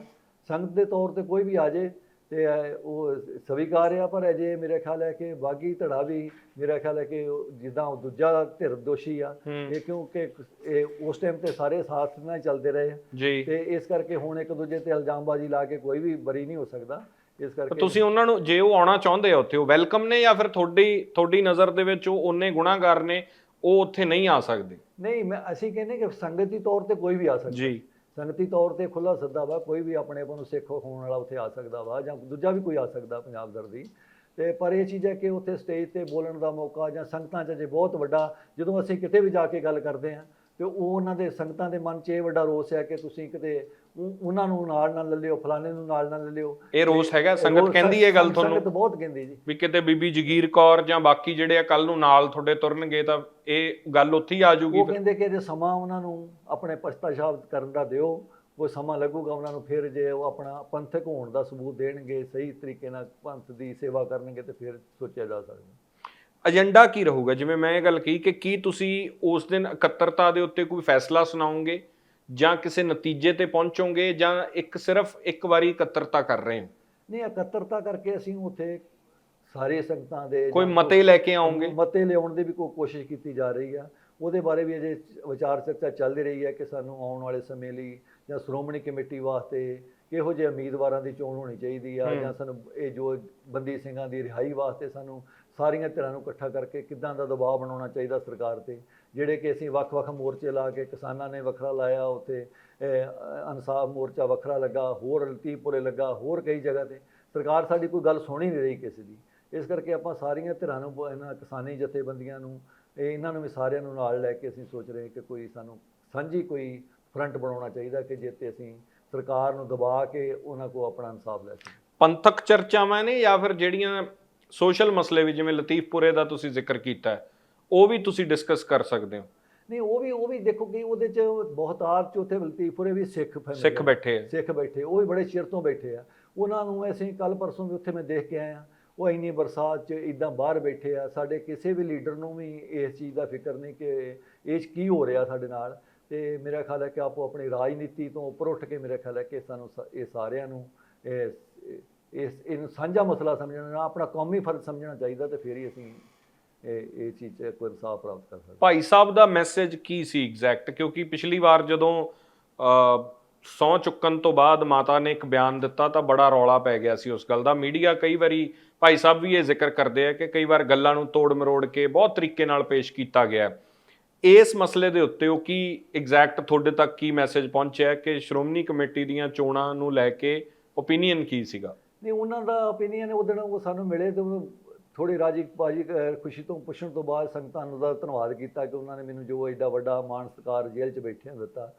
ਸੰਗਤ ਦੇ ਤੌਰ ਤੇ ਕੋਈ ਵੀ ਆ ਜੇ ਤੇ ਉਹ ਸਵੀਕਾਰ ਆ ਪਰ ਅਜੇ ਮੇਰੇ ਖਿਆਲ ਹੈ ਕਿ ਬਾਗੀ ਧੜਾ ਵੀ ਮੇਰਾ ਖਿਆਲ ਹੈ ਕਿ ਜਿੱਦਾਂ ਉਹ ਦੂਜਾ ਧਿਰ ਦੋਸ਼ੀ ਆ ਇਹ ਕਿਉਂਕਿ ਇਹ ਉਸ ਟਾਈਮ ਤੇ ਸਾਰੇ ਸਾਥ ਨਾਲ ਚੱਲਦੇ ਰਹੇ ਤੇ ਇਸ ਕਰਕੇ ਹੁਣ ਇੱਕ ਦੂਜੇ ਤੇ ਇਲਜ਼ਾਮਬਾਜ਼ੀ ਲਾ ਕੇ ਕੋਈ ਵੀ ਬਰੀ ਨਹੀਂ ਹੋ ਸਕਦਾ। ਇਸ ਕਰਕੇ ਤੁਸੀਂ ਉਹਨਾਂ ਨੂੰ ਜੇ ਉਹ ਆਉਣਾ ਚਾਹੁੰਦੇ ਆ ਉੱਥੇ ਉਹ ਵੈਲਕਮ ਨੇ ਜਾਂ ਫਿਰ ਤੁਹਾਡੀ ਤੁਹਾਡੀ ਨਜ਼ਰ ਦੇ ਵਿੱਚ ਉਹ ਉਹਨੇ ਗੁਨਾਹਗਾਰ ਨੇ ਉਹ ਉੱਥੇ ਨਹੀਂ ਆ ਸਕਦੇ? ਨਹੀਂ ਮੈਂ ਅਸੀਂ ਕਹਿੰਦੇ ਕਿ ਸੰਗਤੀ ਤੌਰ ਤੇ ਕੋਈ ਵੀ ਆ ਸਕਦਾ। ਜੀ। ਸੰਗਤੀ ਤੌਰ ਤੇ ਖੁੱਲਾ ਸੱਦਾ ਵਾ, ਕੋਈ ਵੀ ਆਪਣੇ ਆਪ ਨੂੰ ਸਿੱਖ ਹੋਣ ਵਾਲਾ ਉੱਥੇ ਆ ਸਕਦਾ ਵਾ ਜਾਂ ਦੂਜਾ ਵੀ ਕੋਈ ਆ ਸਕਦਾ ਪੰਜਾਬ ਦਰਦੀ ਤੇ ਪਰ ਇਹ ਚੀਜ਼ ਹੈ ਕਿ ਉੱਥੇ ਸਟੇਜ ਤੇ ਬੋਲਣ ਦਾ ਮੌਕਾ ਜਾਂ ਸੰਗਤਾਂ 'ਚ ਜੇ ਬਹੁਤ ਵੱਡਾ, ਜਦੋਂ ਅਸੀਂ ਕਿਤੇ ਵੀ ਜਾ ਕੇ ਗੱਲ ਕਰਦੇ ਹਾਂ, ਤੇ ਉਹ ਉਹਨਾਂ ਦੇ ਸੰਗਤਾਂ ਦੇ ਮਨ 'ਚ ਇਹ ਵੱਡਾ ਰੋਸ ਹੈ ਕਿ ਤੁਸੀਂ ਕਿਤੇ ਉਹ- ਉਹਨਾਂ ਨੂੰ ਨਾਲ ਨਾਲ ਲੈ ਲਿਓ ਫਲਾਣੇ ਨੂੰ ਨਾਲ ਨਾਲ ਲੈ ਲਿਓ। ਇਹ ਰੋਸ ਹੈਗਾ ਸੰਗਤ ਕਹਿੰਦੀ ਇਹ ਗੱਲ ਸੰਗਤ ਤੁਹਾਨੂੰ ਬਹੁਤ ਕਹਿੰਦੀ ਜੀ। ਵੀ ਕਿਤੇ ਬੀਬੀ ਜਗੀਰ ਕੌਰ ਜਾਂ ਬਾਕੀ ਜਿਹੜੇ ਆ ਕੱਲ ਨੂੰ ਨਾਲ ਤੁਹਾਡੇ ਤੁਰਨਗੇ ਤਾਂ ਇਹ ਗੱਲ ਉੱਥੇ ਹੀ ਆ ਜਾਊਗੀ ਉਹ ਫਿਰ। ਕਹਿੰਦੇ ਕਿ ਜੇ ਸਮਾਂ ਉਹਨਾਂ ਨੂੰ ਆਪਣੇ ਪਛਤਾਸ਼ਾਬ ਕਰਨ ਦਾ ਦਿਓ ਉਹ ਸਮਾਂ ਲੱਗੂਗਾ ਉਹਨਾਂ ਨੂੰ ਫਿਰ ਜੇ ਉਹ ਆਪਣਾ ਪੰਥਕ ਹੋਣ ਦਾ ਸਬੂਤ ਦੇਣਗੇ ਸਹੀ ਤਰੀਕੇ ਨਾਲ ਪੰਥ ਦੀ ਸੇਵਾ ਕਰਨਗੇ ਤੇ ਫਿਰ ਸੋਚਿਆ ਜਾ ਸਕਦਾ। ਏਜੰਡਾ ਕੀ ਰਹੂਗਾ? ਜਿਵੇਂ ਮੈਂ ਇਹ ਗੱਲ ਕਹੀ ਕਿ ਕੀ ਤੁਸੀਂ ਉਸ ਦਿਨ ਇਕੱਤਰਤਾ ਦੇ ਉੱਤੇ ਕੋਈ ਫੈਸਲਾ ਸੁਣਾਓਗੇ? ਜਾਂ ਕਿਸੇ ਨਤੀਜੇ ਤੇ ਪਹੁੰਚੋਗੇ ਜਾਂ ਇੱਕ ਸਿਰਫ ਇੱਕ ਵਾਰੀ ਇਕੱਤਰਤਾ ਕਰ ਰਹੇ ਹੋ? ਨਹੀਂ ਇਕੱਤਰਤਾ ਕਰਕੇ ਅਸੀਂ ਉੱਥੇ ਸਾਰੇ ਸੰਗਤਾਂ ਦੇ ਕੋਈ ਮਤੇ ਲੈ ਕੇ ਆਉਂਗੇ ਮਤੇ ਲਿਆਉਣ ਦੀ ਵੀ ਕੋਈ ਕੋਸ਼ਿਸ਼ ਕੀਤੀ ਜਾ ਰਹੀ ਆ। ਉਹਦੇ ਬਾਰੇ ਵੀ ਅਜੇ ਵਿਚਾਰ ਚਰਚਾ ਚੱਲਦੀ ਰਹੀ ਹੈ ਕਿ ਸਾਨੂੰ ਆਉਣ ਵਾਲੇ ਸਮੇਂ ਲਈ ਜਾਂ ਸ਼੍ਰੋਮਣੀ ਕਮੇਟੀ ਵਾਸਤੇ ਕਿਹੋ ਜਿਹੇ ਉਮੀਦਵਾਰਾਂ ਦੀ ਚੋਣ ਹੋਣੀ ਚਾਹੀਦੀ ਆ। ਜਾਂ ਸਾਨੂੰ ਇਹ ਜੋ ਬੰਦੀ ਸਿੰਘਾਂ ਦੀ ਰਿਹਾਈ ਵਾਸਤੇ ਸਾਨੂੰ ਸਾਰੀਆਂ ਧਿਰਾਂ ਨੂੰ ਇਕੱਠਾ ਕਰਕੇ ਕਿੱਦਾਂ ਦਾ ਦਬਾਅ ਬਣਾਉਣਾ ਚਾਹੀਦਾ ਸਰਕਾਰ ਤੇ? ਜਿਹੜੇ ਕਿ ਅਸੀਂ ਵੱਖ-ਵੱਖ ਮੋਰਚੇ ਲਾ ਕੇ ਕਿਸਾਨਾਂ ਨੇ ਵੱਖਰਾ ਲਾਇਆ ਉੱਥੇ ਇਨਸਾਫ ਮੋਰਚਾ ਵੱਖਰਾ ਲੱਗਾ, ਹੋਰ ਲਤੀਪੁਰੇ ਲੱਗਾ, ਹੋਰ ਕਈ ਜਗ੍ਹਾ ਤੇ। ਸਰਕਾਰ ਸਾਡੀ ਕੋਈ ਗੱਲ ਸੁਣੀ ਨਹੀਂ ਰਹੀ ਕਿਸੇ ਦੀ। ਇਸ ਕਰਕੇ ਆਪਾਂ ਸਾਰੀਆਂ ਧਿਰਾਂ ਨੂੰ, ਬ- ਇਹਨਾਂ ਕਿਸਾਨੀ ਜਥੇਬੰਦੀਆਂ ਨੂੰ ਇਹਨਾਂ ਨੂੰ ਵੀ ਸਾਰਿਆਂ ਨੂੰ ਨਾਲ ਲੈ ਕੇ ਅਸੀਂ ਸੋਚ ਰਹੇ ਕਿ ਕੋਈ ਸਾਨੂੰ ਸਾਂਝੀ ਕੋਈ ਫਰੰਟ ਬਣਾਉਣਾ ਚਾਹੀਦਾ ਕਿ ਜਿੱਤੇ ਅਸੀਂ ਸਰਕਾਰ ਨੂੰ ਦਬਾ ਕੇ ਉਹਨਾਂ ਕੋਲ ਆਪਣਾ ਇਨਸਾਫ ਲੈ ਸਕੀਏ। ਪੰਥਕ ਚਰਚਾਵਾਂ ਨੇ ਜਾਂ ਫਿਰ ਜਿਹੜੀਆਂ ਸੋਸ਼ਲ ਮਸਲੇ ਵੀ ਜਿਵੇਂ ਲਤੀਫਪੁਰੇ ਦਾ ਤੁਸੀਂ ਜ਼ਿਕਰ ਕੀਤਾ ਉਹ ਵੀ ਤੁਸੀਂ ਡਿਸਕਸ ਕਰ ਸਕਦੇ ਹੋ। ਨਹੀਂ ਉਹ ਵੀ ਉਹ ਵੀ ਦੇਖੋ ਕਿ ਉਹਦੇ ਚ ਬਹੁਤਾਰ ਚ ਉੱਥੇ ਲਤੀਫਪੁਰੇ ਵੀ ਸਿੱਖ ਸਿੱਖ। ਬੈਠੇ ਆ। ਸਿੱਖ ਬੈਠੇ ਉਹ ਵੀ ਬੜੇ ਚਿਰ ਤੋਂ ਬੈਠੇ ਆ। ਉਹਨਾਂ ਨੂੰ ਅਸੀਂ ਕੱਲ ਪਰਸੋਂ ਵੀ ਉੱਥੇ ਮੈਂ ਦੇਖ ਕੇ ਆਇਆ ਉਹ ਇੰਨੀ ਬਰਸਾਤ 'ਚ ਇਦਾਂ ਬਾਹਰ ਬੈਠੇ ਆ। ਸਾਡੇ ਕਿਸੇ ਵੀ ਲੀਡਰ ਨੂੰ ਵੀ ਇਸ ਚੀਜ਼ ਦਾ ਫਿਕਰ ਨਹੀਂ ਕਿ ਇਹ ਕੀ ਹੋ ਰਿਹਾ ਸਾਡੇ ਨਾਲ। ਤੇ ਮੇਰਾ ਖਿਆਲ ਹੈ ਕਿ ਆਪੋ ਆਪਣੀ ਰਾਜਨੀਤੀ ਤੋਂ ਉੱਪਰ ਉੱਠ ਕੇ ਮੇਰਾ ਖਿਆਲ ਹੈ ਕਿ ਸਾਨੂੰ ਇਹ ਸਾਰਿਆਂ ਨੂੰ ਇਹ ਇਸ ਇਹਨੂੰ ਸਾਂਝਾ ਮਸਲਾ ਸਮਝਣਾ ਆਪਣਾ ਕੌਮੀ ਫਰਜ਼ ਸਮਝਣਾ ਚਾਹੀਦਾ ਤੇ ਫਿਰ ਹੀ ਅਸੀਂ ਇਹ ਇਹ ਚੀਜ਼ 'ਚ ਕੋਈ ਇਨਸਾਫ ਪ੍ਰਾਪਤ ਕਰ ਸਕਦੇ ਭਾਈ ਸਾਹਿਬ ਦਾ ਮੈਸੇਜ ਕੀ ਸੀ ਐਗਜ਼ੈਕਟ ਕਿਉਂਕਿ ਪਿਛਲੀ ਵਾਰ ਜਦੋਂ ਸੌ ਚੁੱਕਣ ਤੋਂ ਬਾਅਦ ਮਾਤਾ ਨੇ ਇੱਕ ਬਿਆਨ ਦਿੱਤਾ ਤਾਂ ਬੜਾ ਰੌਲਾ ਪੈ ਗਿਆ ਸੀ ਉਸ ਗੱਲ ਦਾ। ਮੀਡੀਆ ਕਈ ਵਾਰੀ, ਭਾਈ ਸਾਹਿਬ ਵੀ ਇਹ ਜ਼ਿਕਰ ਕਰਦੇ ਆ ਕਿ ਕਈ ਵਾਰ ਗੱਲਾਂ ਨੂੰ ਤੋੜ ਮਰੋੜ ਕੇ ਬਹੁਤ ਤਰੀਕੇ ਨਾਲ ਪੇਸ਼ ਕੀਤਾ ਗਿਆ ਇਸ ਮਸਲੇ ਦੇ ਉੱਤੇ ਉਹ ਕੀ ਐਗਜ਼ੈਕਟ ਤੁਹਾਡੇ ਤੱਕ ਕੀ ਮੈਸੇਜ ਪਹੁੰਚਿਆ ਕਿ ਸ਼੍ਰੋਮਣੀ ਕਮੇਟੀ ਦੀਆਂ ਚੋਣਾਂ ਨੂੰ ਲੈ ਕੇ ਓਪੀਨੀਅਨ ਕੀ ਸੀਗਾ? ਨਹੀਂ, ਉਹਨਾਂ ਦਾ ਓਪੀਨੀਅਨ ਉਹਦੇ ਨਾਲ ਉਹ ਸਾਨੂੰ ਮਿਲੇ ਤੇ ਥੋੜੀ ਰਾਜੀ ਬਾਜੀ ਖੁਸ਼ੀ ਤੋਂ ਪੁੱਛਣ ਤੋਂ ਬਾਅਦ ਸੰਗਤਾਂ ਨੂੰ ਦਾ ਧੰਨਵਾਦ ਕੀਤਾ ਕਿ ਉਹਨਾਂ ਨੇ ਮੈਨੂੰ ਜੋ ਐਡਾ ਵੱਡਾ ਮਾਣ ਸਤਿਕਾਰ ਜੇਲ੍ਹ 'ਚ ਬੈਠਿਆਂ ਦਿੱਤਾ।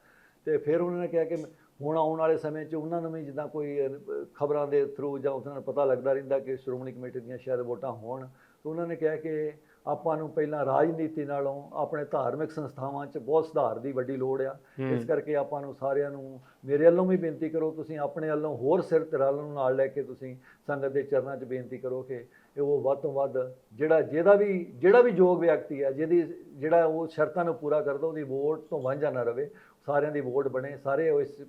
ਤੇ ਫਿਰ ਉਹਨਾਂ ਨੇ ਕਿਹਾ ਕਿ ਹੁਣ ਆਉਣ ਵਾਲੇ ਸਮੇਂ 'ਚ ਉਹਨਾਂ ਨੂੰ ਵੀ ਜਿੱਦਾਂ ਕੋਈ ਖਬਰਾਂ ਦੇ ਥਰੂ ਜਾਂ ਉਹਨਾਂ ਨੂੰ ਪਤਾ ਲੱਗਦਾ ਰਹਿੰਦਾ ਕਿ ਸ਼੍ਰੋਮਣੀ ਕਮੇਟੀ ਦੀਆਂ ਸ਼ਾਇਦ ਵੋਟਾਂ ਹੋਣ, ਤਾਂ ਉਹਨਾਂ ਨੇ ਕਿਹਾ ਕਿ ਆਪਾਂ ਨੂੰ ਪਹਿਲਾਂ ਰਾਜਨੀਤੀ ਨਾਲੋਂ ਆਪਣੇ ਧਾਰਮਿਕ ਸੰਸਥਾਵਾਂ 'ਚ ਬਹੁਤ ਸੁਧਾਰ ਦੀ ਵੱਡੀ ਲੋੜ ਆ। ਇਸ ਕਰਕੇ ਆਪਾਂ ਨੂੰ ਸਾਰਿਆਂ ਨੂੰ ਮੇਰੇ ਵੱਲੋਂ ਵੀ ਬੇਨਤੀ ਕਰੋ ਤੁਸੀਂ ਆਪਣੇ ਵੱਲੋਂ ਹੋਰ ਸਿਰ ਧਿਰਾਂ ਨੂੰ ਨਾਲ ਲੈ ਕੇ ਤੁਸੀਂ ਸੰਗਤ ਦੇ ਚਰਨਾਂ 'ਚ ਬੇਨਤੀ ਕਰੋ ਕਿ ਉਹ ਵੱਧ ਤੋਂ ਵੱਧ ਜਿਹੜਾ ਜਿਹਦਾ ਵੀ ਜਿਹੜਾ ਵੀ ਯੋਗ ਵਿਅਕਤੀ ਹੈ ਜਿਹਦੀ ਜਿਹੜਾ ਉਹ ਸ਼ਰਤਾਂ ਨੂੰ ਪੂਰਾ ਕਰਦਾ ਉਹਦੀ ਵੋਟ ਤੋਂ ਵਾਂਝਾ ਨਾ ਰਵੇ। ਸਾਰਿਆਂ ਦੀ ਵੋਟ ਬਣੇ ਸਾਰੇ ਇਸ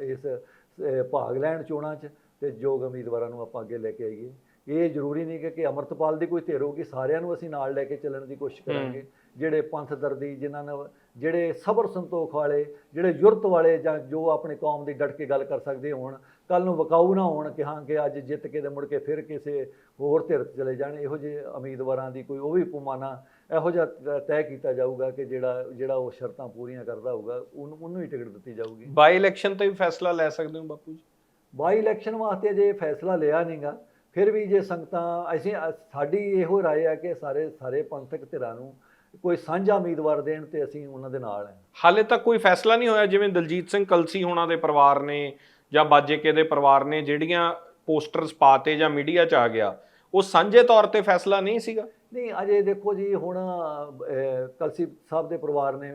ਇਸ ਭਾਗ ਲੈਣ ਚੋਣਾਂ 'ਚ ਤੇ ਯੋਗ ਉਮੀਦਵਾਰਾਂ ਨੂੰ ਆਪਾਂ ਅੱਗੇ ਲੈ ਕੇ ਆਈਏ। ਇਹ ਜ਼ਰੂਰੀ ਨਹੀਂ ਕਿ ਕਿ ਅਮਰਤਪਾਲ ਦੀ ਕੋਈ ਧਿਰ ਹੋਊਗੀ ਸਾਰਿਆਂ ਨੂੰ ਅਸੀਂ ਨਾਲ ਲੈ ਕੇ ਚੱਲਣ ਦੀ ਕੋਸ਼ਿਸ਼ ਕਰਾਂਗੇ। ਜਿਹੜੇ ਪੰਥ ਦਰਦੀ ਜਿਨ੍ਹਾਂ ਨੇ ਜਿਹੜੇ ਸਬਰ ਸੰਤੋਖ ਵਾਲੇ ਜਿਹੜੇ ਯੁਰਤ ਵਾਲੇ ਜਾਂ ਜੋ ਆਪਣੀ ਕੌਮ ਦੀ ਡਟ ਕੇ ਗੱਲ ਕਰ ਸਕਦੇ ਹੋਣ ਕੱਲ ਨੂੰ ਵਕਾਊ ਨਾ ਹੋਣ ਕਿ ਹਾਂ ਕਿ ਅੱਜ ਜਿੱਤ ਕੇ ਤੇ ਮੁੜ ਕੇ ਫਿਰ ਕਿਸੇ ਹੋਰ ਧਿਰ ਤੇ ਚਲੇ ਜਾਣ। ਇਹੋ ਜਿਹੇ ਉਮੀਦਵਾਰਾਂ ਦੀ ਕੋਈ ਉਹ ਵੀ ਪਮਾਨਾ ਇਹੋ ਜਿਹਾ ਤੈਅ ਕੀਤਾ ਜਾਊਗਾ ਕਿ ਜਿਹੜਾ ਜਿਹੜਾ ਉਹ ਸ਼ਰਤਾਂ ਪੂਰੀਆਂ ਕਰਦਾ ਹੋਊਗਾ ਉਹਨੂੰ ਉਹਨੂੰ ਹੀ ਟਿਕਟ ਦਿੱਤੀ ਜਾਊਗੀ। ਬਾਈ ਇਲੈਕਸ਼ਨ ਤੇ ਵੀ ਫੈਸਲਾ ਲੈ ਸਕਦੇ ਹੋ ਬਾਪੂ ਜੀ? ਬਾਈ ਇਲੈਕਸ਼ਨ ਵਾਸਤੇ ਜੇ ਫੈਸਲਾ ਲਿਆ ਨਹੀਂਗਾ ਫਿਰ ਵੀ ਜੇ ਸੰਗਤਾਂ ਅਸੀਂ ਸਾਡੀ ਇਹੋ ਰਾਏ ਹੈ ਕਿ ਸਾਰੇ ਸਾਰੇ ਪੰਥਕ ਧਿਰਾਂ ਨੂੰ ਕੋਈ ਸਾਂਝਾ ਉਮੀਦਵਾਰ ਦੇਣ ਤੇ ਅਸੀਂ ਉਹਨਾਂ ਦੇ ਨਾਲ ਹਾਂ। ਹਾਲੇ ਤੱਕ ਕੋਈ ਫੈਸਲਾ ਨਹੀਂ ਹੋਇਆ ਜਿਵੇਂ ਦਲਜੀਤ ਸਿੰਘ ਕਲਸੀ ਹੋਣਾ ਦੇ ਪਰਿਵਾਰ ਨੇ ਜਾਂ ਬਾਜੇਕੇ ਦੇ ਪਰਿਵਾਰ ਨੇ ਜਿਹੜੀਆਂ ਪੋਸਟਰਸ ਪਾਤੇ ਜਾਂ ਮੀਡੀਆ 'ਚ ਆ ਗਿਆ ਉਹ ਸਾਂਝੇ ਤੌਰ ਤੇ ਫੈਸਲਾ ਨਹੀਂ ਸੀਗਾ? ਨਹੀਂ ਅਜੇ ਦੇਖੋ ਜੀ ਹੁਣ ਕਲਸੀ ਸਾਹਿਬ ਦੇ ਪਰਿਵਾਰ ਨੇ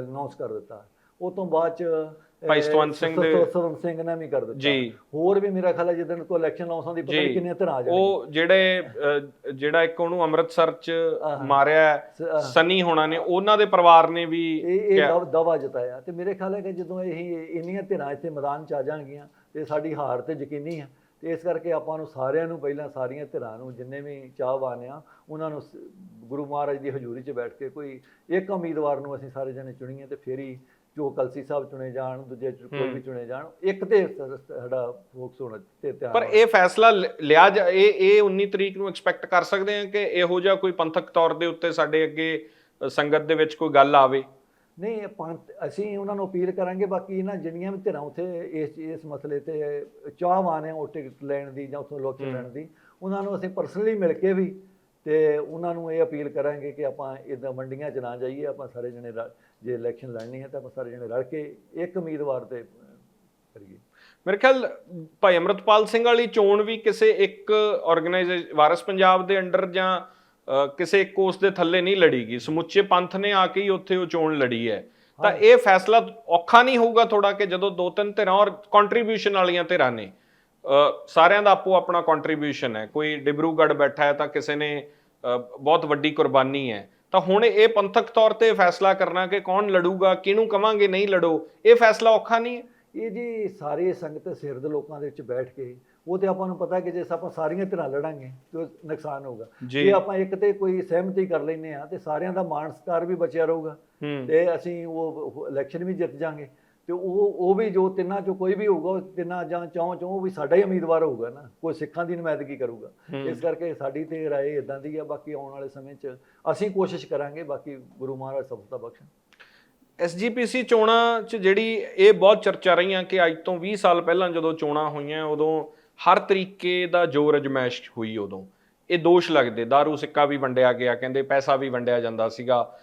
ਅਨਾਉਂਸ ਕਰ ਦਿੱਤਾ। ਉਹ ਤੋਂ ਬਾਅਦ ਚ ਭਾਈ ਸਤਵੰਤ ਸਿੰਘ ਦੇ- ਸਤ- ਸਤਵੰਤ ਸਿੰਘ ਨੇ ਵੀ ਕਰ ਦਿੱਤਾ ਜੀ। ਹੋਰ ਵੀ ਮੇਰਾ ਖਿਆਲ ਹੈ ਜਿੱਦਣ ਕੋ ਇਲੈਕਸ਼ਨ ਹੁੰਦੀ ਪਤਾ ਨਹੀਂ ਕਿੰਨੇ ਤਰ੍ਹਾਂ ਆ ਜਾਣਗੇ ਉਹ ਜਿਹੜੇ ਜਿਹੜਾ ਇੱਕ ਉਹਨੂੰ ਅੰਮ੍ਰਿਤਸਰ 'ਚ। ਮਾਰਿਆ। ਸਨੀ ਹੋਣਾ ਨੇ ਉਹਨਾਂ ਦੇ ਪਰਿਵਾਰ ਨੇ ਵੀ ਇਹ ਦਵ- ਜਤਾਇਆ ਤੇ ਮੇਰੇ ਖਿਆਲ ਹੈ ਕਿ ਜਦੋਂ ਇਹ ਇੰਨੀਆਂ ਧਿਰਾਂ ਇੱਥੇ ਮੈਦਾਨ ਚ ਆ ਜਾਣਗੀਆਂ ਤੇ ਸਾਡੀ ਹਾਰ ਤੇ ਯਕੀਨੀ ਹੈ ਤੇ ਇਸ ਕਰਕੇ ਆਪਾਂ ਨੂੰ ਸਾਰਿਆਂ ਨੂੰ ਪਹਿਲਾਂ ਸਾਰੀਆਂ ਧਿਰਾਂ ਨੂੰ ਜਿੰਨੇ ਵੀ ਚਾਹਵਾਨ ਆ ਉਹਨਾਂ ਨੂੰ ਗੁਰੂ ਮਹਾਰਾਜ ਦੀ ਹਜ਼ੂਰੀ 'ਚ ਬੈਠ ਕੇ ਕੋਈ ਇੱਕ ਉਮੀਦਵਾਰ ਨੂੰ ਅਸੀਂ ਸਾਰੇ ਜਣੇ ਚੁਣੀਏ ਤੇ ਫਿਰ ਹੀ ਜੋ ਕਲਸੀ ਸਾਹਿਬ ਚੁਣੇ ਜਾਣ ਦੂਜੇ ਚ ਕੋਈ ਵੀ ਚੁਣੇ ਜਾਣ ਇੱਕ ਤੇ ਸਾਡਾ ਫੋਕਸ ਹੋਣਾ ਤੇ ਧਿਆਨ ਪਰ। ਇਹ ਫੈਸਲਾ ਲਿਆ ਇਹ ਇਹ 19 ਤਰੀਕ ਨੂੰ ਐਕਸਪੈਕਟ ਕਰ ਸਕਦੇ ਹਾਂ ਕਿ ਇਹੋ ਜਿਹਾ ਕੋਈ ਪੰਥਕ ਤੌਰ ਦੇ ਉੱਤੇ ਸਾਡੇ ਅੱਗੇ ਸੰਗਤ ਦੇ ਵਿੱਚ ਕੋਈ ਗੱਲ ਆਵੇ? ਨਹੀਂ ਪੰਥ ਅਸੀਂ ਉਹਨਾਂ ਨੂੰ ਅਪੀਲ ਕਰਾਂਗੇ ਬਾਕੀ ਇਹਨਾਂ ਜਿਹੜੀਆਂ ਵੀ ਧਿਰਾਂ ਉੱਥੇ ਇਸ ਇਸ ਮਸਲੇ ਤੇ ਚਾਹਵਾਨ ਹੈ ਉਹ ਟਿਕਟ ਲੈਣ ਦੀ ਜਾਂ ਉੱਥੋਂ ਲੋਕ ਲੈਣ ਦੀ ਉਹਨਾਂ ਨੂੰ ਅਸੀਂ ਪਰਸਨਲੀ ਮਿਲ ਕੇ ਵੀ ਤੇ ਉਹਨਾਂ ਨੂੰ ਇਹ ਅਪੀਲ ਕਰਾਂਗੇ ਕਿ ਆਪਾਂ ਇਦਾਂ ਮੰਡੀਆਂ 'ਚ ਨਾ ਜਾਈਏ ਆਪਾਂ ਸਾਰੇ ਜਣੇ ਜੇ ਇਲੈਕਸ਼ਨ ਲੜਨੀ ਹੈ ਤਾਂ ਆਪਾਂ ਸਾਰੇ ਜਣੇ ਰਲ ਕੇ ਇੱਕ ਉਮੀਦਵਾਰ ਤੇ ਕਰੀਏ। ਮੇਰੇ ਖਿਆਲ ਭਾਈ ਅਮਰਤਪਾਲ ਸਿੰਘ ਵਾਲੀ ਚੋਣ ਵੀ ਕਿਸੇ ਇੱਕ ਆਰਗੇਨਾਈਜੇਸ਼ਨ ਵਾਰਸ ਪੰਜਾਬ ਦੇ ਅੰਡਰ ਜਾਂ ਕਿਸੇ ਇੱਕ ਉਸ ਦੇ ਥੱਲੇ ਨਹੀਂ ਲੜੀਗੀ। ਸਮੁੱਚੇ ਪੰਥ ਨੇ ਆ ਕੇ ਹੀ ਉੱਥੇ ਉਹ ਚੋਣ ਲੜੀ ਹੈ। ਤਾਂ ਇਹ ਫੈਸਲਾ ਔਖਾ ਨਹੀਂ ਹੋਊਗਾ ਥੋੜਾ ਕਿ ਜਦੋਂ ਦੋ ਤਿੰਨ ਧਿਰਾਂ ਔਰ ਕੰਟਰੀਬਿਊਸ਼ਨ ਵਾਲੀਆਂ ਧਿਰਾਂ ਨੇ ਸਾਰਿਆਂ ਦਾ ਆਪੋ ਆਪਣਾ ਕੰਟਰੀਬਿਊਸ਼ਨ ਹੈ। ਕੋਈ ਡਿਬਰੂਗੜ੍ਹ ਬੈਠਾ ਹੈ ਤਾਂ ਕਿਸੇ ਨੇ ਬਹੁਤ ਵੱਡੀ ਕੁਰਬਾਨੀ ਹੈ। ਤਾਂ ਹੁਣ ਇਹ ਪੰਥਕ ਤੌਰ ਤੇ ਫੈਸਲਾ ਕਰਨਾ ਕਿ ਕੌਣ ਲੜੂਗਾ ਕਿਹਨੂੰ ਕਵਾਂਗੇ ਨਹੀਂ ਲੜੋ ਇਹ ਫੈਸਲਾ ਔਖਾ ਨਹੀਂ ਹੈ। ਇਹ ਜੀ ਸਾਰੇ ਸੰਗਤ ਸਿਰ ਦੇ ਲੋਕਾਂ ਦੇ ਵਿੱਚ ਬੈਠ ਕੇ ਉਹ ਤੇ ਆਪਾਂ ਨੂੰ ਪਤਾ ਕਿ ਜੇ ਆਪਾਂ ਸਾਰੀਆਂ ਧਿਰਾਂ ਲੜਾਂਗੇ ਤੇ ਨੁਕਸਾਨ ਹੋਊਗਾ। ਜੀ। ਆਪਾਂ ਇੱਕ ਤੇ ਕੋਈ ਸਹਿਮਤੀ ਕਰ ਲੈਨੇ ਆ ਤੇ ਸਾਰਿਆਂ ਦਾ ਮਾਣ ਸਤਿਕਾਰ ਵੀ ਬਚਿਆ ਰਹੂਗਾ। ਤੇ ਅਸੀਂ ਉਹ ਇਲੈਕਸ਼ਨ ਵੀ ਜਿੱਤ ਜਾਾਂਗੇ। ਤੇ ਉਹ ਉਹ ਵੀ ਜੋ ਤਿੰਨਾਂ ਚੋਂ ਕੋਈ ਵੀ ਹੋਊਗਾ ਉਹ ਤਿੰਨਾਂ ਜਾਂ ਚੌਂ ਚੋਂ ਉਹ ਵੀ ਸਾਡਾ ਹੀ ਉਮੀਦਵਾਰ ਹੋਊਗਾ ਨਾ। ਕੋਈ ਸਿੱਖਾਂ ਦੀ ਨੁਮਾਇੰਦਗੀ ਕਰੂਗਾ। ਇਸ ਕਰਕੇ ਸਾਡੀ ਤੇ ਰਾਏ ਇਦਾਂ ਦੀ ਆ ਬਾਕੀ ਆਉਣ ਵਾਲੇ ਸਮੇਂ 'ਚ ਅਸੀਂ ਕੋਸ਼ਿਸ਼ ਕਰਾਂਗੇ ਬਾਕੀ ਗੁਰੂ ਮਹਾਰਾਜ ਸਫਲਤਾ ਬਖਸ਼ਣ। ਐਸਜੀਪੀਸੀ ਚੋਣਾਂ ਚ ਜਿਹੜੀ ਇਹ ਬਹੁਤ ਚਰਚਾ ਰਹੀਆਂ ਕਿ ਅੱਜ ਤੋਂ 20 ਸਾਲ ਪਹਿਲਾਂ ਜਦੋਂ ਚੋਣਾਂ ਹੋਈਆਂ ਉਦੋਂ ਹਰ ਤਰੀਕੇ ਦਾ ਜ਼ੋਰ ਅਜਮਾਇਸ਼ ਹੋਈ ਉਦੋਂ। ਇਹ ਦੋਸ਼ ਲੱਗਦੇ। दारू ਸਿੱਕਾ ਵੀ ਵੰਡਿਆ ਗਿਆ ਕਹਿੰਦੇ ਪੈਸਾ ਵੀ ਵੰਡਿਆ ਜਾਂਦਾ ਸੀਗਾ।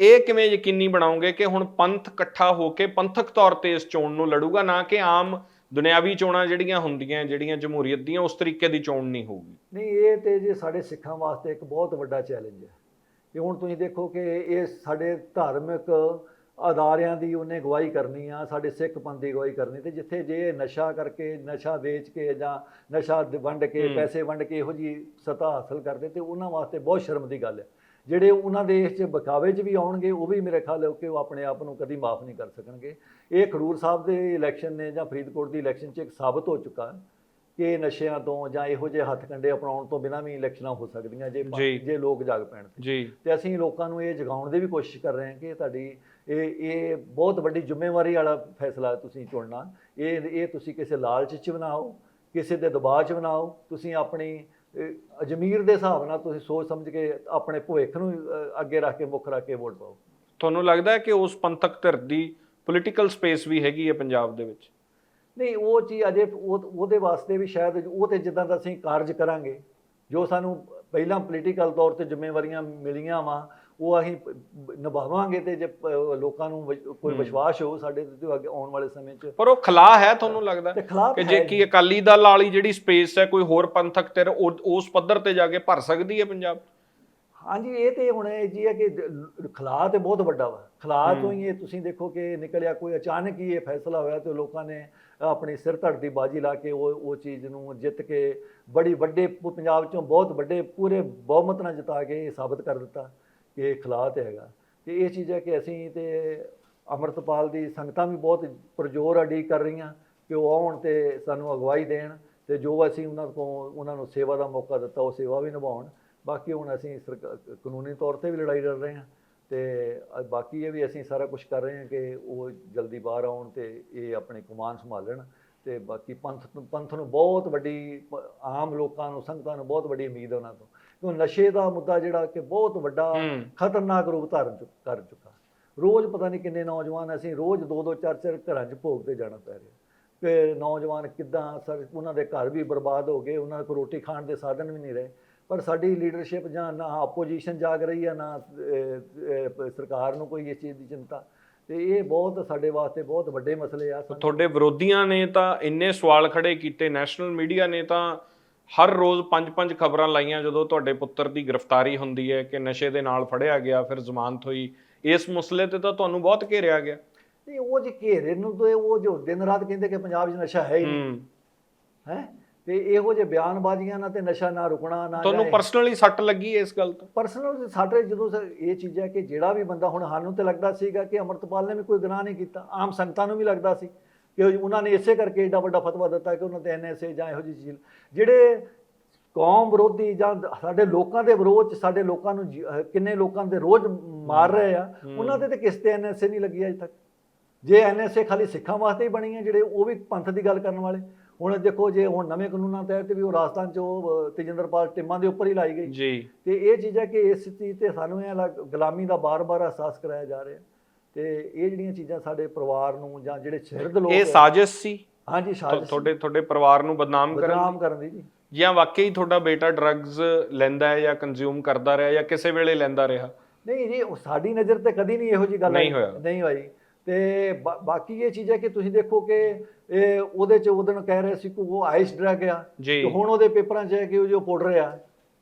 ਇਹ ਕਿਵੇਂ ਯਕੀਨੀ ਬਣਾਓਗੇ ਕਿ ਹੁਣ ਪੰਥ ਇਕੱਠਾ ਹੋ ਕੇ ਪੰਥਕ ਤੌਰ ਤੇ ਇਸ ਚੋਣ ਨੂੰ ਲੜੂਗਾ ਨਾ ਕਿ ਆਮ ਦੁਨਿਆਵੀ ਚੋਣਾਂ ਜਿਹੜੀਆਂ ਹੁੰਦੀਆਂ ਜਿਹੜੀਆਂ ਜਮਹੂਰੀਅਤ ਦੀਆਂ ਉਸ ਤਰੀਕੇ ਦੀ ਚੋਣ ਨਹੀਂ ਹੋਊਗੀ? ਨਹੀਂ ਇਹ ਤੇ ਜੇ ਸਾਡੇ ਸਿੱਖਾਂ ਵਾਸਤੇ ਇੱਕ ਬਹੁਤ ਵੱਡਾ ਚੈਲੰਜ ਹੈ। ਕਿ ਹੁਣ ਤੁਸੀਂ ਦੇਖੋ ਕਿ ਇਹ ਸਾਡੇ ਧਾਰਮਿਕ ਅਦਾਰਿਆਂ ਦੀ ਉਹਨੇ ਗਵਾਹੀ ਕਰਨੀ ਆ ਸਾਡੇ ਸਿੱਖ ਪੰਥ ਦੀ ਗਵਾਹੀ ਕਰਨੀ ਤੇ ਜਿੱਥੇ ਜੇ ਨਸ਼ਾ ਕਰਕੇ ਨਸ਼ਾ ਵੇਚ ਕੇ ਜਾਂ ਨਸ਼ਾ ਵੰਡ ਕੇ। ਪੈਸੇ ਵੰਡ ਕੇ ਇਹੋ ਜੀ ਸਤਾ ਹਾਸਲ ਕਰਦੇ ਤੇ ਉਹਨਾਂ ਵਾਸਤੇ ਬਹੁਤ ਸ਼ਰਮ ਦੀ ਗੱਲ ਹੈ। ਜਿਹੜੇ ਉਹਨਾਂ ਦੇਸ਼ 'ਚ ਬਕਾਵੇ 'ਚ ਵੀ ਆਉਣਗੇ ਉਹ ਵੀ ਮੇਰੇ ਖਿਆਲ ਹੈ ਕਿ ਉਹ ਆਪਣੇ ਆਪ ਨੂੰ ਕਦੀ ਮਾਫ ਨਹੀਂ ਕਰ ਸਕਣਗੇ। ਇਹ ਖਡੂਰ ਸਾਹਿਬ ਦੇ ਇਲੈਕਸ਼ਨ ਨੇ ਜਾਂ ਫਰੀਦਕੋਟ ਦੀ ਇਲੈਕਸ਼ਨ 'ਚ ਇੱਕ ਸਾਬਤ ਹੋ ਚੁੱਕਾ ਕਿ ਨਸ਼ਿਆਂ ਤੋਂ ਜਾਂ ਇਹੋ ਜਿਹੇ ਹੱਥ ਕੰਡੇ ਅਪਣਾਉਣ ਤੋਂ ਬਿਨਾਂ ਵੀ ਇਲੈਕਸ਼ਨਾਂ ਹੋ ਸਕਦੀਆਂ ਜੇ ਜੀ। ਲੋਕ ਜਾਗ ਪੈਣ ਤੇ। ਅਸੀਂ ਲੋਕਾਂ ਨੂੰ ਇਹ ਜਗਾਉਣ ਦੀ ਵੀ ਕੋਸ਼ਿਸ਼ ਕਰ ਰਹੇ ਹਾਂ ਕਿ ਤੁਹਾਡੀ ਇਹ ਇਹ ਬਹੁਤ ਵੱਡੀ ਜ਼ਿੰਮੇਵਾਰੀ ਵਾਲਾ ਫੈਸਲਾ ਤੁਸੀਂ ਚੁਣਨਾ। ਇਹ ਇਹ ਤੁਸੀਂ ਕਿਸੇ ਲਾਲਚ 'ਚ ਬਣਾਓ ਕਿਸੇ ਦੇ ਦਬਾਅ 'ਚ ਬਣਾਓ ਤੁਸੀਂ ਆਪਣੀ ਜ਼ਮੀਰ ਦੇ ਹਿਸਾਬ ਨਾਲ ਤੁਸੀਂ ਸੋਚ ਸਮਝ ਕੇ ਆਪਣੇ ਭਵਿੱਖ ਨੂੰ ਅੱਗੇ ਰੱਖ ਕੇ ਮੁੱਖ ਰੱਖ ਕੇ ਵੋਟ ਪਾਓ। ਤੁਹਾਨੂੰ ਲੱਗਦਾ ਹੈ ਕਿ ਉਸ ਪੰਥਕ ਧਿਰ ਦੀ ਪੋਲੀਟੀਕਲ ਸਪੇਸ ਵੀ ਹੈਗੀ ਹੈ ਪੰਜਾਬ ਦੇ ਵਿੱਚ? ਨਹੀਂ ਉਹ ਚੀਜ਼ ਅਜੇ ਉਹ ਉਹਦੇ ਵਾਸਤੇ ਵੀ ਸ਼ਾਇਦ ਉਹ ਤੇ ਜਿੱਦਾਂ ਦਾ ਅਸੀਂ ਕਾਰਜ ਕਰਾਂਗੇ ਜੋ ਸਾਨੂੰ ਪਹਿਲਾਂ ਪੋਲੀਟੀਕਲ ਤੌਰ ਤੇ ਜ਼ਿੰਮੇਵਾਰੀਆਂ ਮਿਲੀਆਂ ਵਾ ਉਹ ਅਸੀਂ ਨਿਭਾਵਾਂਗੇ ਤੇ ਜੇ ਲੋਕਾਂ ਨੂੰ ਕੋਈ। ਵਿਸ਼ਵਾਸ ਹੋ ਸਾਡੇ ਤੇ ਅੱਗੇ ਆਉਣ ਵਾਲੇ ਸਮੇਂ 'ਚ। ਪਰ ਉਹ ਖਲਾ ਹੈ ਤੁਹਾਨੂੰ ਲੱਗਦਾ? ਤੇ ਕਿ ਜੇ ਕੀ ਅਕਾਲੀ ਦਲ ਵਾਲੀ ਜਿਹੜੀ ਸਪੇਸ ਹੈ ਕੋਈ ਹੋਰ ਪੰਥਕ ਉਹ- ਉਸ ਪੱਧਰ ਤੇ ਜਾ ਕੇ ਭਰ ਸਕਦੀ ਹੈ ਪੰਜਾਬ? ਹਾਂਜੀ ਇਹ ਤੇ ਹੁਣ ਇਹ ਜੀ ਹੈ ਕਿ ਖਲਾ ਤੇ ਬਹੁਤ ਵੱਡਾ ਵਾ। ਖਲਾ। ਤੋਂ ਹੀ ਇਹ ਤੁਸੀਂ ਦੇਖੋ ਕਿ ਨਿਕਲਿਆ ਕੋਈ ਅਚਾਨਕ ਹੀ ਇਹ ਫੈਸਲਾ ਹੋਇਆ ਤੇ ਲੋਕਾਂ ਨੇ ਆਪਣੀ ਸਿਰ ਧੜ ਦੀ ਬਾਜੀ ਲਾ ਕੇ ਉਹ ਉਹ ਚੀਜ਼ ਨੂੰ ਜਿੱਤ ਕੇ ਬੜੀ ਵੱਡੇ ਪੰਜਾਬ ਚੋਂ ਬਹੁਤ ਵੱਡੇ ਪੂਰੇ ਬਹੁਮਤ ਨਾਲ ਜਿਤਾ ਕੇ ਇਹ ਸਾਬਤ ਕਰ ਦਿੱਤਾ। ਕਿ ਇਹ ਖਲਾ ਤੇ ਹੈਗਾ। ਤੇ ਇਹ ਚੀਜ਼ ਹੈ ਕਿ ਅਸੀਂ ਤੇ ਅੰਮ੍ਰਿਤਪਾਲ ਦੀ ਸੰਗਤਾਂ ਵੀ ਬਹੁਤ ਪ੍ਰਜੋਰ ਅਡੀ ਕਰ ਰਹੀਆਂ ਕਿ ਉਹ ਆਉਣ ਤੇ ਸਾਨੂੰ ਅਗਵਾਈ ਦੇਣ ਤੇ ਜੋ ਅਸੀਂ ਉਹਨਾਂ ਤੋਂ ਉਹਨਾਂ ਨੂੰ ਸੇਵਾ ਦਾ ਮੌਕਾ ਦਿੱਤਾ, ਉਹ ਸੇਵਾ ਵੀ ਨਿਭਾਉਣ। ਬਾਕੀ ਹੁਣ ਅਸੀਂ ਸਰਕਾ- ਕਾਨੂੰਨੀ ਤੌਰ ਤੇ ਵੀ ਲੜਾਈ ਲੜ ਰਹੇ ਹਾਂ ਤੇ ਬਾਕੀ ਇਹ ਵੀ ਅਸੀਂ ਸਾਰਾ ਕੁਝ ਕਰ ਰਹੇ ਹਾਂ ਕਿ ਉਹ ਜਲਦੀ ਬਾਹਰ ਆਉਣ ਤੇ ਇਹ ਆਪਣੇ ਕਮਾਨ ਸੰਭਾਲਣ ਤੇ ਬਾਕੀ ਪੰਥ ਪੰਥ ਨੂੰ ਬਹੁਤ ਵੱਡੀ ਪ- ਆਮ ਲੋਕਾਂ ਨੂੰ, ਸੰਗਤਾਂ ਨੂੰ ਬਹੁਤ ਵੱਡੀ ਉਮੀਦ ਹੈ ਉਹਨਾਂ ਤੋਂ। ਕਿਉਂ ਨਸ਼ੇ ਦਾ ਮੁੱਦਾ ਜਿਹੜਾ ਕਿ ਬਹੁਤ ਵੱਡਾ ਖਤਰਨਾਕ ਰੂਪ ਧਾਰਨ ਕਰ ਚੁੱਕਾ। ਰੋਜ਼ ਪਤਾ ਨਹੀਂ ਕਿੰਨੇ ਨੌਜਵਾਨ ਅਸੀਂ ਰੋਜ਼ ਦੋ ਦੋ ਚਾਰ ਚਾਰ ਘਰਾਂ 'ਚ ਭੋਗ ਤੇ ਜਾਣਾ ਪੈ ਰਿਹਾ। ਕਿ ਨੌਜਵਾਨ ਕਿੱਦਾਂ ਸਰ ਉਹਨਾਂ ਦੇ ਘਰ ਵੀ ਬਰਬਾਦ ਹੋ ਗਏ ਉਹਨਾਂ ਕੋਲ ਰੋਟੀ ਖਾਣ ਦੇ ਸਾਧਨ ਵੀ ਨਹੀਂ ਰਹੇ। ਪਰ ਸਾਡੀ ਲੀਡਰਸ਼ਿਪ ਜਾਂ ਨਾ ਆਪੋਜੀਸ਼ਨ ਜਾਗ ਰਹੀ ਹੈ ਨਾ ਸਰਕਾਰ ਨੂੰ ਕੋਈ ਇਸ ਚੀਜ਼ ਦੀ ਚਿੰਤਾ। ਤੇ ਇਹ ਬਹੁਤ ਸਾਡੇ ਵਾਸਤੇ ਬਹੁਤ ਵੱਡੇ ਮਸਲੇ ਆ। ਤੁਹਾਡੇ ਵਿਰੋਧੀਆਂ ਨੇ ਤਾਂ ਇੰਨੇ ਸਵਾਲ ਖੜੇ ਕੀਤੇ ਨੈਸ਼ਨਲ ਮੀਡੀਆ ਨੇ ਤਾਂ ਹਰ ਰੋਜ਼ ਪੰਜ ਪੰਜ ਖਬਰਾਂ ਲਾਈਆਂ ਜਦੋਂ ਤੁਹਾਡੇ ਪੁੱਤਰ ਦੀ ਗ੍ਰਿਫਤਾਰੀ ਹੁੰਦੀ ਹੈ ਕਿ ਨਸ਼ੇ ਦੇ ਨਾਲ ਫੜਿਆ ਗਿਆ ਫਿਰ ਜ਼ਮਾਨਤ ਹੋਈ। ਇਸ ਮਸਲੇ ਤੇ ਤਾਂ ਤੁਹਾਨੂੰ ਬਹੁਤ ਘੇਰਿਆ ਗਿਆ। ਨਹੀਂ ਉਹ ਜੇ ਘੇਰੇ ਨੂੰ ਤੇ ਉਹ ਜੋ ਦਿਨ ਰਾਤ ਕਹਿੰਦੇ ਕਿ ਪੰਜਾਬ 'ਚ ਨਸ਼ਾ ਹੈ ਹੀ ਨਹੀਂ। ਹੂੰ। ਤੇ ਇਹੋ ਜਿਹੇ ਬਿਆਨਬਾਜ਼ੀਆਂ ਨਾਲ ਤੇ ਨਸ਼ਾ ਨਾ ਰੁਕਣਾ ਨਾ ਤੁਹਾਨੂੰ ਪਰਸਨਲੀ ਸੱਟ ਲੱਗੀ ਇਸ ਗੱਲ ਤੋਂ? ਪਰਸਨਲ ਸਾਡੇ ਜਦੋਂ ਇਹ ਚੀਜ਼ ਹੈ ਕਿ ਜਿਹੜਾ ਵੀ ਬੰਦਾ ਹੁਣ ਸਾਨੂੰ ਤੇ ਲੱਗਦਾ ਸੀਗਾ ਕਿ ਅਮਰਤਪਾਲ ਨੇ ਵੀ ਕੋਈ ਗੁਨਾਹ ਨਹੀਂ ਕੀਤਾ ਆਮ ਸੰਗਤਾਂ ਨੂੰ ਵੀ ਲੱਗਦਾ ਸੀ। ਕਿ ਉਹ- ਉਹਨਾਂ ਨੇ ਇਸੇ ਕਰਕੇ ਏਡਾ ਵੱਡਾ ਫਤਵਾ ਦਿੱਤਾ ਕਿ ਉਹਨਾਂ ਤੇ ਐਨਐਸਏ ਜਾਂ ਇਹੋ ਜਿਹੀ ਚੀਜ਼ ਜਿਹੜੇ ਕੌਮ ਵਿਰੋਧੀ ਜਾਂ ਸਾਡੇ ਲੋਕਾਂ ਦੇ ਵਿਰੋਧ ਚ ਸਾਡੇ ਲੋਕਾਂ ਨੂੰ ਕਿੰਨੇ ਲੋਕਾਂ ਦੇ ਰੋਜ਼ ਮਾਰ ਰਹੇ ਆ। ਉਹਨਾਂ ਤੇ ਤੇ ਕਿਸ ਤੇ ਐਨਐਸਏ ਨਹੀਂ ਲੱਗੀ ਅਜੇ ਤੱਕ? ਜੇ ਐਨਐਸਏ ਖਾਲੀ ਸਿੱਖਾਂ ਵਾਸਤੇ ਹੀ ਬਣੀ ਹੈ ਜਿਹੜੇ ਉਹ ਵੀ ਪੰਥ ਦੀ ਗੱਲ ਕਰਨ ਵਾਲੇ। ਹੁਣ ਦੇਖੋ ਜੇ ਹੁਣ ਨਵੇਂ ਕਾਨੂੰਨਾਂ ਤਹਿਤ ਵੀ ਉਹ ਰਾਜਸਥਾਨ ਚ ਉਹ ਤੇਜਿੰਦਰਪਾਲ ਟਿੰਮਾਂ ਦੇ ਉੱਪਰ ਹੀ ਲਾਈ ਗਈ। ਜੀ। ਤੇ ਇਹ ਚੀਜ਼ ਹੈ ਕਿ ਇਸ ਚੀਜ਼ ਤੇ ਸਾਨੂੰ ਇਹ ਗੁਲਾਮੀ ਦਾ ਬਾਰ-ਬਾਰ ਅਹਿਸਾਸ ਕਰਾਇਆ ਜਾ ਰਿਹਾ। ਤੇ ਇਹ ਜਿਹੜੀਆਂ ਚੀਜ਼ਾਂ ਸਾਡੇ ਪਰਿਵਾਰ ਨੂੰ ਜਾਂ ਜਿਹੜੇ ਸ਼ਹਿਰ ਦੇ ਲੋਕ ਇਹ ਸਾਜ਼ਿਸ਼ ਸੀ। ਹਾਂਜੀ ਸਾਜ਼ਿਸ਼ ਤੁਹਾਡੇ ਤੁਹਾਡੇ ਪਰਿਵਾਰ ਨੂੰ ਬਦਨਾਮ ਕਰਨ ਬਦਨਾਮ ਕਰਨ ਦੀ ਜੀ? ਜਾਂ ਵਾਕਈ ਤੁਹਾਡਾ ਬੇਟਾ ਡਰੱਗਸ ਲੈਂਦਾ ਹੈ ਜਾਂ ਕੰਜ਼ਿਊਮ ਕਰਦਾ ਰਿਹਾ ਜਾਂ ਕਿਸੇ ਵੇਲੇ ਲੈਂਦਾ ਰਿਹਾ? ਨਹੀਂ ਜੀ ਉਹ ਸਾਡੀ ਨਜ਼ਰ ਤੇ ਕਦੀ ਨਹੀਂ ਇਹੋ ਜੀ ਗੱਲ ਨਹੀਂ ਹੋਇਆ। ਨਹੀਂ ਹੋਈ। ਤੇ ਬਾਕੀ ਇਹ ਚੀਜ਼ ਹੈ ਕਿ ਤੁਸੀਂ ਦੇਖੋ ਕਿ ਇਹ ਉਹਦੇ ਚ ਉਹਦਨ ਕਹਿ ਰਹੇ ਸੀ ਕਿ ਉਹ ਆਈਸ ਡਰਗ ਆ। ਤੇ ਹੁਣ ਉਹਦੇ ਪੇਪਰਾਂ 'ਚ ਹੈ ਕਿ ਉਹ ਜੋ ਪਾਊਡਰ ਆ।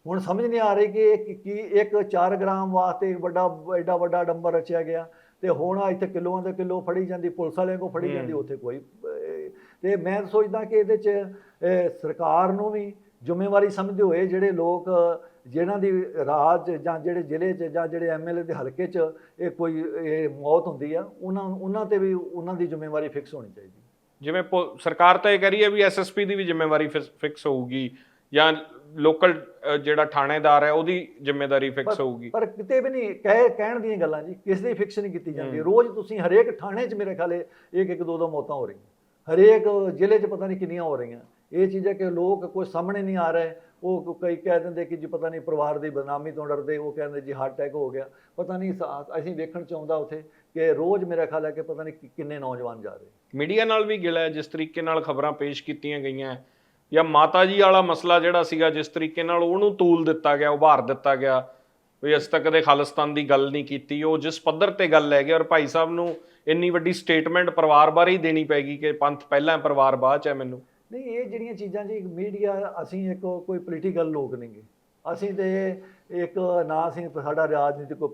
ਹੁਣ ਸਮਝ ਨਹੀਂ ਆ ਰਹੀ ਕਿ ਕੀ- ਇੱਕ 4 ਗ੍ਰਾਮ ਵਾਸਤੇ ਵੱਡਾ ਐਡਾ ਵੱਡਾ ਡੰਬਰ ਰਚਿਆ ਗਿਆ। ਤੇ ਹੁਣ ਆ ਇੱਥੇ ਕਿਲੋਆਂ ਦੇ ਕਿਲੋ ਫੜੀ ਜਾਂਦੀ ਪੁਲਿਸ ਵਾਲਿਆਂ ਕੋ ਫੜੀ। ਜਾਂਦੀ ਉੱਥੇ ਕੋਈ ਤੇ ਮੈਂ ਸੋਚਦਾ ਕਿ ਇਹਦੇ 'ਚ ਸਰਕਾਰ ਨੂੰ ਵੀ ਜ਼ਿੰਮੇਵਾਰੀ ਸਮਝਦੇ ਹੋਏ ਜਿਹੜੇ ਲੋਕ ਜਿਹਨਾਂ ਦੀ ਰਾਜ ਜਾਂ ਜਿਹੜੇ ਜ਼ਿਲ੍ਹੇ 'ਚ ਜਾਂ ਜਿਹੜੇ ਐਮਐਲਏ ਦੇ ਹਲਕੇ 'ਚ ਇਹ ਕੋਈ ਇਹ ਮੌਤ ਹੁੰਦੀ ਆ ਉਹਨਾਂ ਉਹਨਾਂ ਤੇ ਵੀ ਉਹਨਾਂ ਦੀ ਜ਼ਿੰਮੇਵਾਰੀ ਫਿਕਸ ਹੋਣੀ ਚਾਹੀਦੀ ਜਿਵੇਂ ਸਰਕਾਰ ਤਾਂ ਇਹ ਕਹ ਰਹੀ ਹੈ ਵੀ ਐਸਐਸਪੀ ਦੀ ਵੀ ਜ਼ਿੰਮੇਵਾਰੀ ਫਿਕਸ ਹੋਊਗੀ ਜਾਂ ਲੋਕਲ ਜਿਹੜਾ ਥਾਣੇਦਾਰ ਹੈ ਉਹਦੀ ਜ਼ਿੰਮੇਵਾਰੀ ਫਿਕਸ ਹੋਊਗੀ। ਪਰ ਕਿਤੇ ਵੀ ਨਹੀਂ ਕਹਿ ਕਹਿਣ ਦੀਆਂ ਗੱਲਾਂ ਜੀ ਕਿਸ ਦੀ ਫਿਕਸ ਨਹੀਂ ਕੀਤੀ ਜਾਂਦੀ। ਰੋਜ਼ ਤੁਸੀਂ ਹਰੇਕ ਥਾਣੇ 'ਚ ਮੇਰੇ ਖਿਆਲੇ ਇੱਕ ਇੱਕ ਦੋ ਦੋ ਮੌਤਾਂ ਹੋ ਰਹੀਆਂ। ਹਰੇਕ ਜ਼ਿਲ੍ਹੇ 'ਚ ਪਤਾ ਨਹੀਂ ਕਿੰਨੀਆਂ ਹੋ ਰਹੀਆਂ। ਇਹ ਚੀਜ਼ ਹੈ ਕਿ ਲੋਕ ਕੋਈ ਸਾਹਮਣੇ ਨਹੀਂ ਆ ਰਹੇ। ਉਹ ਕਈ ਕਹਿ ਦਿੰਦੇ ਕਿ ਜੀ ਪਤਾ ਨਹੀਂ ਪਰਿਵਾਰ ਦੀ ਬਦਨਾਮੀ ਤੋਂ ਡਰਦੇ ਉਹ ਕਹਿੰਦੇ ਜੀ ਹਾਰਟ ਅਟੈਕ ਹੋ ਗਿਆ। ਪਤਾ ਨਹੀਂ ਅਸੀਂ ਵੇਖਣ ਚ ਆਉਂਦਾ ਉੱਥੇ ਕਿ ਰੋਜ਼ ਮੇਰਾ ਖਿਆਲ ਹੈ ਕਿ ਪਤਾ ਨਹੀਂ ਕਿੰਨੇ ਨੌਜਵਾਨ ਜਾ ਰਹੇ। ਮੀਡੀਆ ਨਾਲ ਵੀ ਗਿਲਾ ਹੈ ਜਿਸ ਤਰੀਕੇ ਨਾਲ ਖਬਰਾਂ ਪੇਸ਼ ਕੀਤੀਆਂ ਗਈਆਂ। ਜਾਂ ਮਾਤਾ ਜੀ ਵਾਲਾ ਮਸਲਾ ਜਿਹੜਾ ਸੀਗਾ ਜਿਸ ਤਰੀਕੇ ਨਾਲ ਉਹਨੂੰ ਤੂਲ ਦਿੱਤਾ ਗਿਆ ਉਭਾਰ ਦਿੱਤਾ ਗਿਆ ਵੀ ਅਜ ਤੱਕ ਦੇ ਖਾਲਿਸਤਾਨ ਦੀ ਗੱਲ ਨਹੀਂ ਕੀਤੀ ਉਹ ਜਿਸ ਪੱਧਰ ਤੇ ਗੱਲ ਹੈ ਗਈ ਔਰ ਭਾਈ ਸਾਹਿਬ ਨੂੰ ਇੰਨੀ ਵੱਡੀ ਸਟੇਟਮੈਂਟ ਪਰਿਵਾਰ ਬਾਰੇ ਹੀ ਦੇਣੀ ਪੈਗੀ ਕਿ ਪੰਥ ਪਹਿਲਾਂ ਪਰਿਵਾਰ ਬਾਅਦ ਚ ਹੈ ਮੈਨੂੰ ਨਹੀਂ ਇਹ ਜਿਹੜੀਆਂ ਚੀਜ਼ਾਂ ਜੀ ਮੀਡੀਆ ਅਸੀਂ ਇੱਕ ਕੋਈ ਪੋਲੀਟੀਕਲ ਲੋਕ ਨਹੀਂਗੇ ਅਸੀਂ ਤੇ ਇੱਕ ਨਾ ਅਸੀਂ ਸਾਡਾ ਰਾਜਨੀਤਿਕ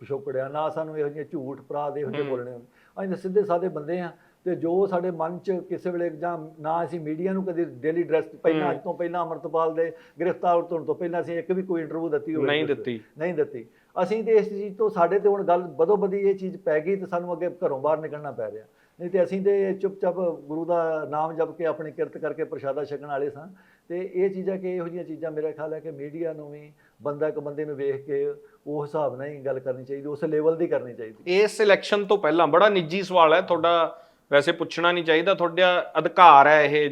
ਪਿਛੋਕੜਿਆ ਨਾ ਸਾਨੂੰ ਇਹੋ ਜਿਹੇ ਝੂਠ ਪਰਾਧ ਇਹੋ ਜਿਹੇ। ਬੋਲਣੇ। ਅਸੀਂ ਤਾਂ ਸਿੱਧੇ ਸਾਦੇ ਬੰਦੇ ਆ ਤੇ ਜੋ ਸਾਡੇ ਮਨ ਚ ਕਿਸੇ ਵੇਲੇ ਜਾਂ ਨਾ ਅਸੀਂ ਮੀਡੀਆ ਨੂੰ ਕਦੇ ਡੇਲੀ ਡਰੈਸ ਪਹਿਲਾਂ। ਅੱਜ ਤੋਂ ਪਹਿਲਾਂ ਅਮਰਤਪਾਲ ਦੇ ਗ੍ਰਿਫਤਾਰ ਹੋਣ ਤੋਂ ਪਹਿਲਾਂ ਅਸੀਂ ਇੱਕ ਵੀ ਕੋਈ ਇੰਟਰਵਿਊ ਦਿੱਤੀ ਹੋਵੇ ਨਹੀਂ। ਦਿੱਤੀ। ਨਹੀਂ ਦਿੱਤੀ। ਅਸੀਂ ਤੇ ਇਸ ਚੀਜ਼ ਤੋਂ ਸਾਡੇ ਤੇ ਹੁਣ ਗੱਲ ਬਦੋ ਬਦੀ ਇਹ ਚੀਜ਼ ਪੈ ਗਈ ਤੇ ਸਾਨੂੰ ਅੱਗੇ ਘਰੋਂ ਬਾਹਰ ਨਿਕਲਣਾ ਪੈ ਰਿਹਾ। ਨਹੀਂ ਤੇ ਅਸੀਂ ਤੇ ਚੁੱਪਚਾਪ ਗੁਰੂ ਦਾ ਨਾਮ ਜਪ ਕੇ ਆਪਣੀ ਕਿਰਤ ਕਰਕੇ ਪ੍ਰਸ਼ਾਦਾ ਛਕਣ ਵਾਲੇ ਸਾਂ। ਤੇ ਇਹ ਚੀਜ਼ਾਂ ਕਿ ਇਹੋ ਜਿਹੀਆਂ ਚੀਜ਼ਾਂ ਮੇਰਾ ਖਿਆਲ ਹੈ ਕਿ ਮੀਡੀਆ ਨੂੰ ਵੀ ਬੰਦਾ ਇੱਕ ਬੰਦੇ ਨੂੰ ਵੇਖ ਕੇ ਉਸ ਹਿਸਾਬ ਨਾਲ ਹੀ ਗੱਲ ਕਰਨੀ ਚਾਹੀਦੀ ਉਸ ਲੈਵਲ ਦੀ ਕਰਨੀ ਚਾਹੀਦੀ। ਇਸ ਇਲੈਕਸ਼ਨ ਤੋਂ ਪਹਿਲਾਂ ਬੜਾ ਨਿੱਜੀ ਸਵਾਲ ਹੈ ਤੁਹਾਡਾ ਵੈਸੇ ਪੁੱਛਣਾ ਨਹੀਂ ਚਾਹੀਦਾ ਤੁਹਾਡਾ ਅਧਿਕਾਰ ਹੈ ਇਹ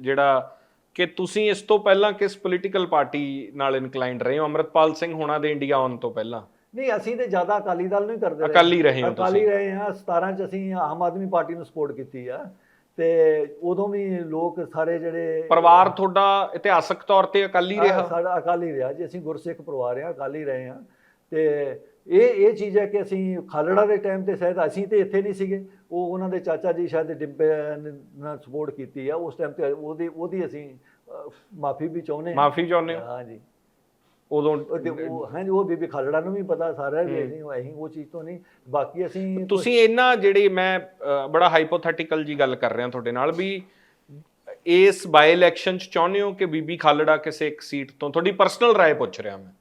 ਜਿਹੜਾ ਕਿ ਤੁਸੀਂ ਇਸ ਤੋਂ ਪਹਿਲਾਂ ਕਿਸ ਪੋਲੀਟੀਕਲ ਪਾਰਟੀ ਨਾਲ ਇਨਕਲਾਈਨਡ ਰਹੇ ਹੋ? ਅਮਰਤਪਾਲ ਸਿੰਘ ਹੋਣਾ ਦੇ ਇੰਡੀਆ ਆਉਣ ਤੋਂ ਪਹਿਲਾਂ। ਨਹੀਂ ਅਸੀਂ ਤੇ ਜ਼ਿਆਦਾ ਅਕਾਲੀ ਦਲ ਨੂੰ ਹੀ ਕਰਦੇ ਰਹੇ। ਅਕਾਲੀ ਰਹੇ ਹੋ ਅਕਾਲੀ ਰਹੇ ਹਾਂ। 17 ਚ ਅਸੀਂ ਆਮ ਆਦਮੀ ਪਾਰਟੀ ਨੂੰ ਸਪੋਰਟ ਕੀਤੀ ਆ। ਤੇ ਉਦੋਂ ਵੀ ਲੋਕ ਸਾਰੇ ਜਿਹੜੇ ਪਰਿਵਾਰ ਤੁਹਾਡਾ ਇਤਿਹਾਸਕ ਤੌਰ ਤੇ ਅਕਾਲੀ ਰਿਹਾ? ਸਾਡਾ ਅਕਾਲੀ ਰਿਹਾ। ਜੀ ਅਸੀਂ ਗੁਰਸਿੱਖ ਪਰਿਵਾਰ ਆ ਅਕਾਲੀ ਰਹੇ ਹਾਂ। ਤੇ ਇਹ ਇਹ ਚੀਜ਼ ਹੈ ਕਿ ਅਸੀਂ ਖਾਲੜਾ ਦੇ ਟਾਈਮ ਤੇ ਸ਼ਾਇਦ ਅਸੀਂ ਤੇ ਇੱਥੇ ਨਹੀਂ ਸੀਗੇ। ਉਹ ਉਹਨਾਂ ਦੇ ਚਾਚਾ ਜੀ ਸ਼ਾਇਦ ਡਿੰਪੇ ਨਾਲ ਸਪੋਰਟ ਕੀਤੀ ਆ ਉਸ ਟਾਈਮ ਤੇ ਉਹਦੀ ਉਹਦੀ ਅਸੀਂ ਮਾਫੀ ਵੀ ਚਾਹੁੰਦੇ ਹਾਂ। ਮਾਫੀ ਚਾਹੁੰਦੇ ਹੋ? ਹਾਂ ਜੀ। ਉਦੋਂ ਹਾਂਜੀ ਉਹ ਬੀਬੀ ਖਾਲੜਾ ਨੂੰ ਵੀ ਪਤਾ ਸਾਰਾ ਵੀ ਅਸੀਂ ਅਸੀਂ ਉਹ ਚੀਜ਼ ਤੋਂ ਨਹੀਂ। ਬਾਕੀ ਅਸੀਂ ਤੁਸੀਂ ਇਹਨਾਂ ਜਿਹੜੀ ਮੈਂ ਬੜਾ ਹਾਈਪੋਥੈਟੀਕਲ ਜੀ ਗੱਲ ਕਰ ਰਿਹਾ ਤੁਹਾਡੇ ਨਾਲ ਵੀ ਇਸ ਬਾਈ ਇਲੈਕਸ਼ਨ ਚ ਚਾਹੁੰਦੇ ਹੋ ਕਿ ਬੀਬੀ ਖਾਲੜਾ ਕਿਸੇ ਇੱਕ ਸੀਟ ਤੋਂ ਤੁਹਾਡੀ ਪਰਸਨਲ ਰਾਏ ਪੁੱਛ ਰਿਹਾ ਮੈਂ?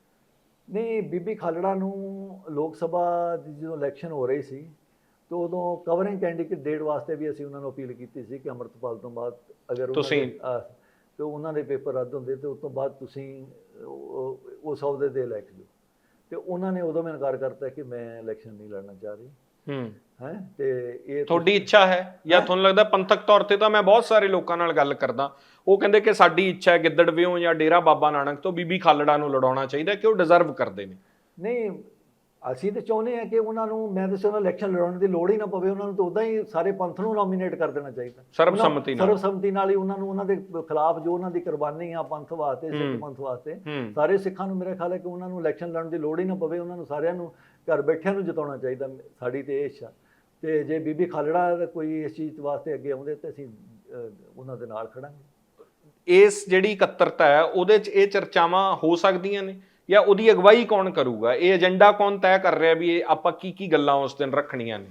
ਨਹੀਂ ਬੀਬੀ ਖਾਲੜਾ ਨੂੰ ਲੋਕ ਸਭਾ ਦੀ ਜਦੋਂ ਇਲੈਕਸ਼ਨ ਹੋ ਰਹੀ ਸੀ ਤੇ ਉਦੋਂ ਕਵਰਿੰਗ ਕੈਂਡੀਡੇਟ ਡੇਟ ਵਾਸਤੇ ਵੀ ਅਸੀਂ ਉਹਨਾਂ ਨੂੰ ਅਪੀਲ ਕੀਤੀ ਸੀ ਕਿ ਅੰਮ੍ਰਿਤਪਾਲ ਤੋਂ ਬਾਅਦ ਅਗਰ ਤੁਸੀਂ- ਤੇ ਉਹਨਾਂ ਦੇ ਪੇਪਰ ਰੱਦ ਹੁੰਦੇ ਤੇ ਉਸ ਤੋਂ ਬਾਅਦ ਤੁਸੀਂ ਉਹ ਉਹ ਸੌਦੇ ਦੇ ਲੈ ਕੇ ਦਿਓ ਤੇ ਉਹਨਾਂ ਨੇ ਉਦੋਂ ਮੈਨੂੰ ਇਨਕਾਰ ਕਰਤਾ ਕਿ ਮੈਂ ਇਲੈਕਸ਼ਨ ਨਹੀਂ ਲੜਨਾ ਚਾਹ ਰਹੀ। ਹੂੰ। ਹੈ? ਤੇ ਇਹ ਤੁਹਾਡੀ ਇੱਛਾ ਹੈ ਜਾਂ ਤੁਹਾਨੂੰ ਲੱਗਦਾ ਪੰਥਕ ਤੌਰ ਤੇ ਤਾਂ ਮੈਂ ਬਹੁਤ ਸਾਰੇ ਲੋਕਾਂ ਨਾਲ ਗੱਲ ਕਰਦਾ। ਉਹ ਕਹਿੰਦੇ ਕਿ ਸਾਡੀ ਇੱਛਾ ਹੈ ਗਿੱਦੜਵਿਓ ਜਾਂ ਡੇਰਾ ਬਾਬਾ ਨਾਨਕ ਤੋਂ ਬੀਬੀ ਖਾਲੜਾ ਨੂੰ ਲੜਾਉਣਾ ਚਾਹੀਦਾ ਕਿ ਉਹ ਡਿਜ਼ਰਵ ਕਰਦੇ ਨੇ। ਨਹੀਂ ਅਸੀਂ ਤਾਂ ਚਾਹੁੰਦੇ ਹਾਂ ਕਿ ਉਹਨਾਂ ਨੂੰ ਮੈਂ ਤਾਂ ਉਹਨਾਂ ਇਲੈਕਸ਼ਨ ਲੜਾਉਣ ਦੀ ਲੋੜ ਹੀ ਨਾ ਪਵੇ ਉਹਨਾਂ ਨੂੰ ਤਾਂ ਉਦਾਂ ਹੀ ਸਾਰੇ ਪੰਥ ਨੂੰ ਨੋਮੀਨੇਟ ਕਰ ਦੇਣਾ ਚਾਹੀਦਾ। ਸਰਬਸੰਮਤੀ ਨਾਲ। ਸਰਬਸੰਮਤੀ ਨਾਲ ਹੀ ਉਹਨਾਂ ਨੂੰ ਉਹਨਾਂ ਦੇ ਖਿਲਾਫ ਜੋ ਉਹਨਾਂ ਦੀ ਕੁਰਬਾਨੀ ਆ ਪੰਥ ਵਾਸਤੇ। ਸਿੱਖ ਪੰਥ ਵਾਸਤੇ ਸਾਰੇ ਸਿੱਖਾਂ ਨੂੰ ਮੇਰੇ ਖਿਆਲ ਹੈ ਕਿ ਉਹਨਾਂ ਨੂੰ ਇਲੈਕਸ਼ਨ ਲੜਨ ਦੀ ਲੋੜ ਹੀ ਨਾ ਪਵੇ ਉਹਨਾਂ ਨੂੰ ਸਾਰਿਆਂ ਨੂੰ ਘਰ ਬੈਠਿਆਂ ਨੂੰ ਜਿਤਾਉਣਾ ਚਾਹੀਦਾ ਸਾਡੀ ਤੇ ਇਹ ਇੱਛਾ। ਤੇ ਜੇ ਬੀਬੀ ਖਾਲੜਾ ਕੋਈ ਇਸ ਚੀਜ਼ ਵਾਸਤੇ ਅੱਗੇ ਆਉਂਦੇ ਤੇ ਅਸੀਂ ਉਹਨਾਂ ਦੇ ਨਾਲ ਖੜਾਂਗੇ। ਇਸ ਜਿਹੜੀ ਇਕੱਤਰਤਾ ਹੈ ਉਹਦੇ 'ਚ ਇਹ ਚਰਚਾਵਾਂ ਹੋ ਸਕਦੀਆਂ ਨੇ ਜਾਂ ਉਹਦੀ ਅਗਵਾਈ ਕੌਣ ਕਰੂਗਾ ਇਹ ਏਜੰਡਾ ਕੌਣ ਤੈਅ ਕਰ ਰਿਹਾ ਵੀ ਇਹ ਆਪਾਂ ਕੀ ਕੀ ਗੱਲਾਂ ਉਸ ਦਿਨ ਰੱਖਣੀਆਂ ਨੇ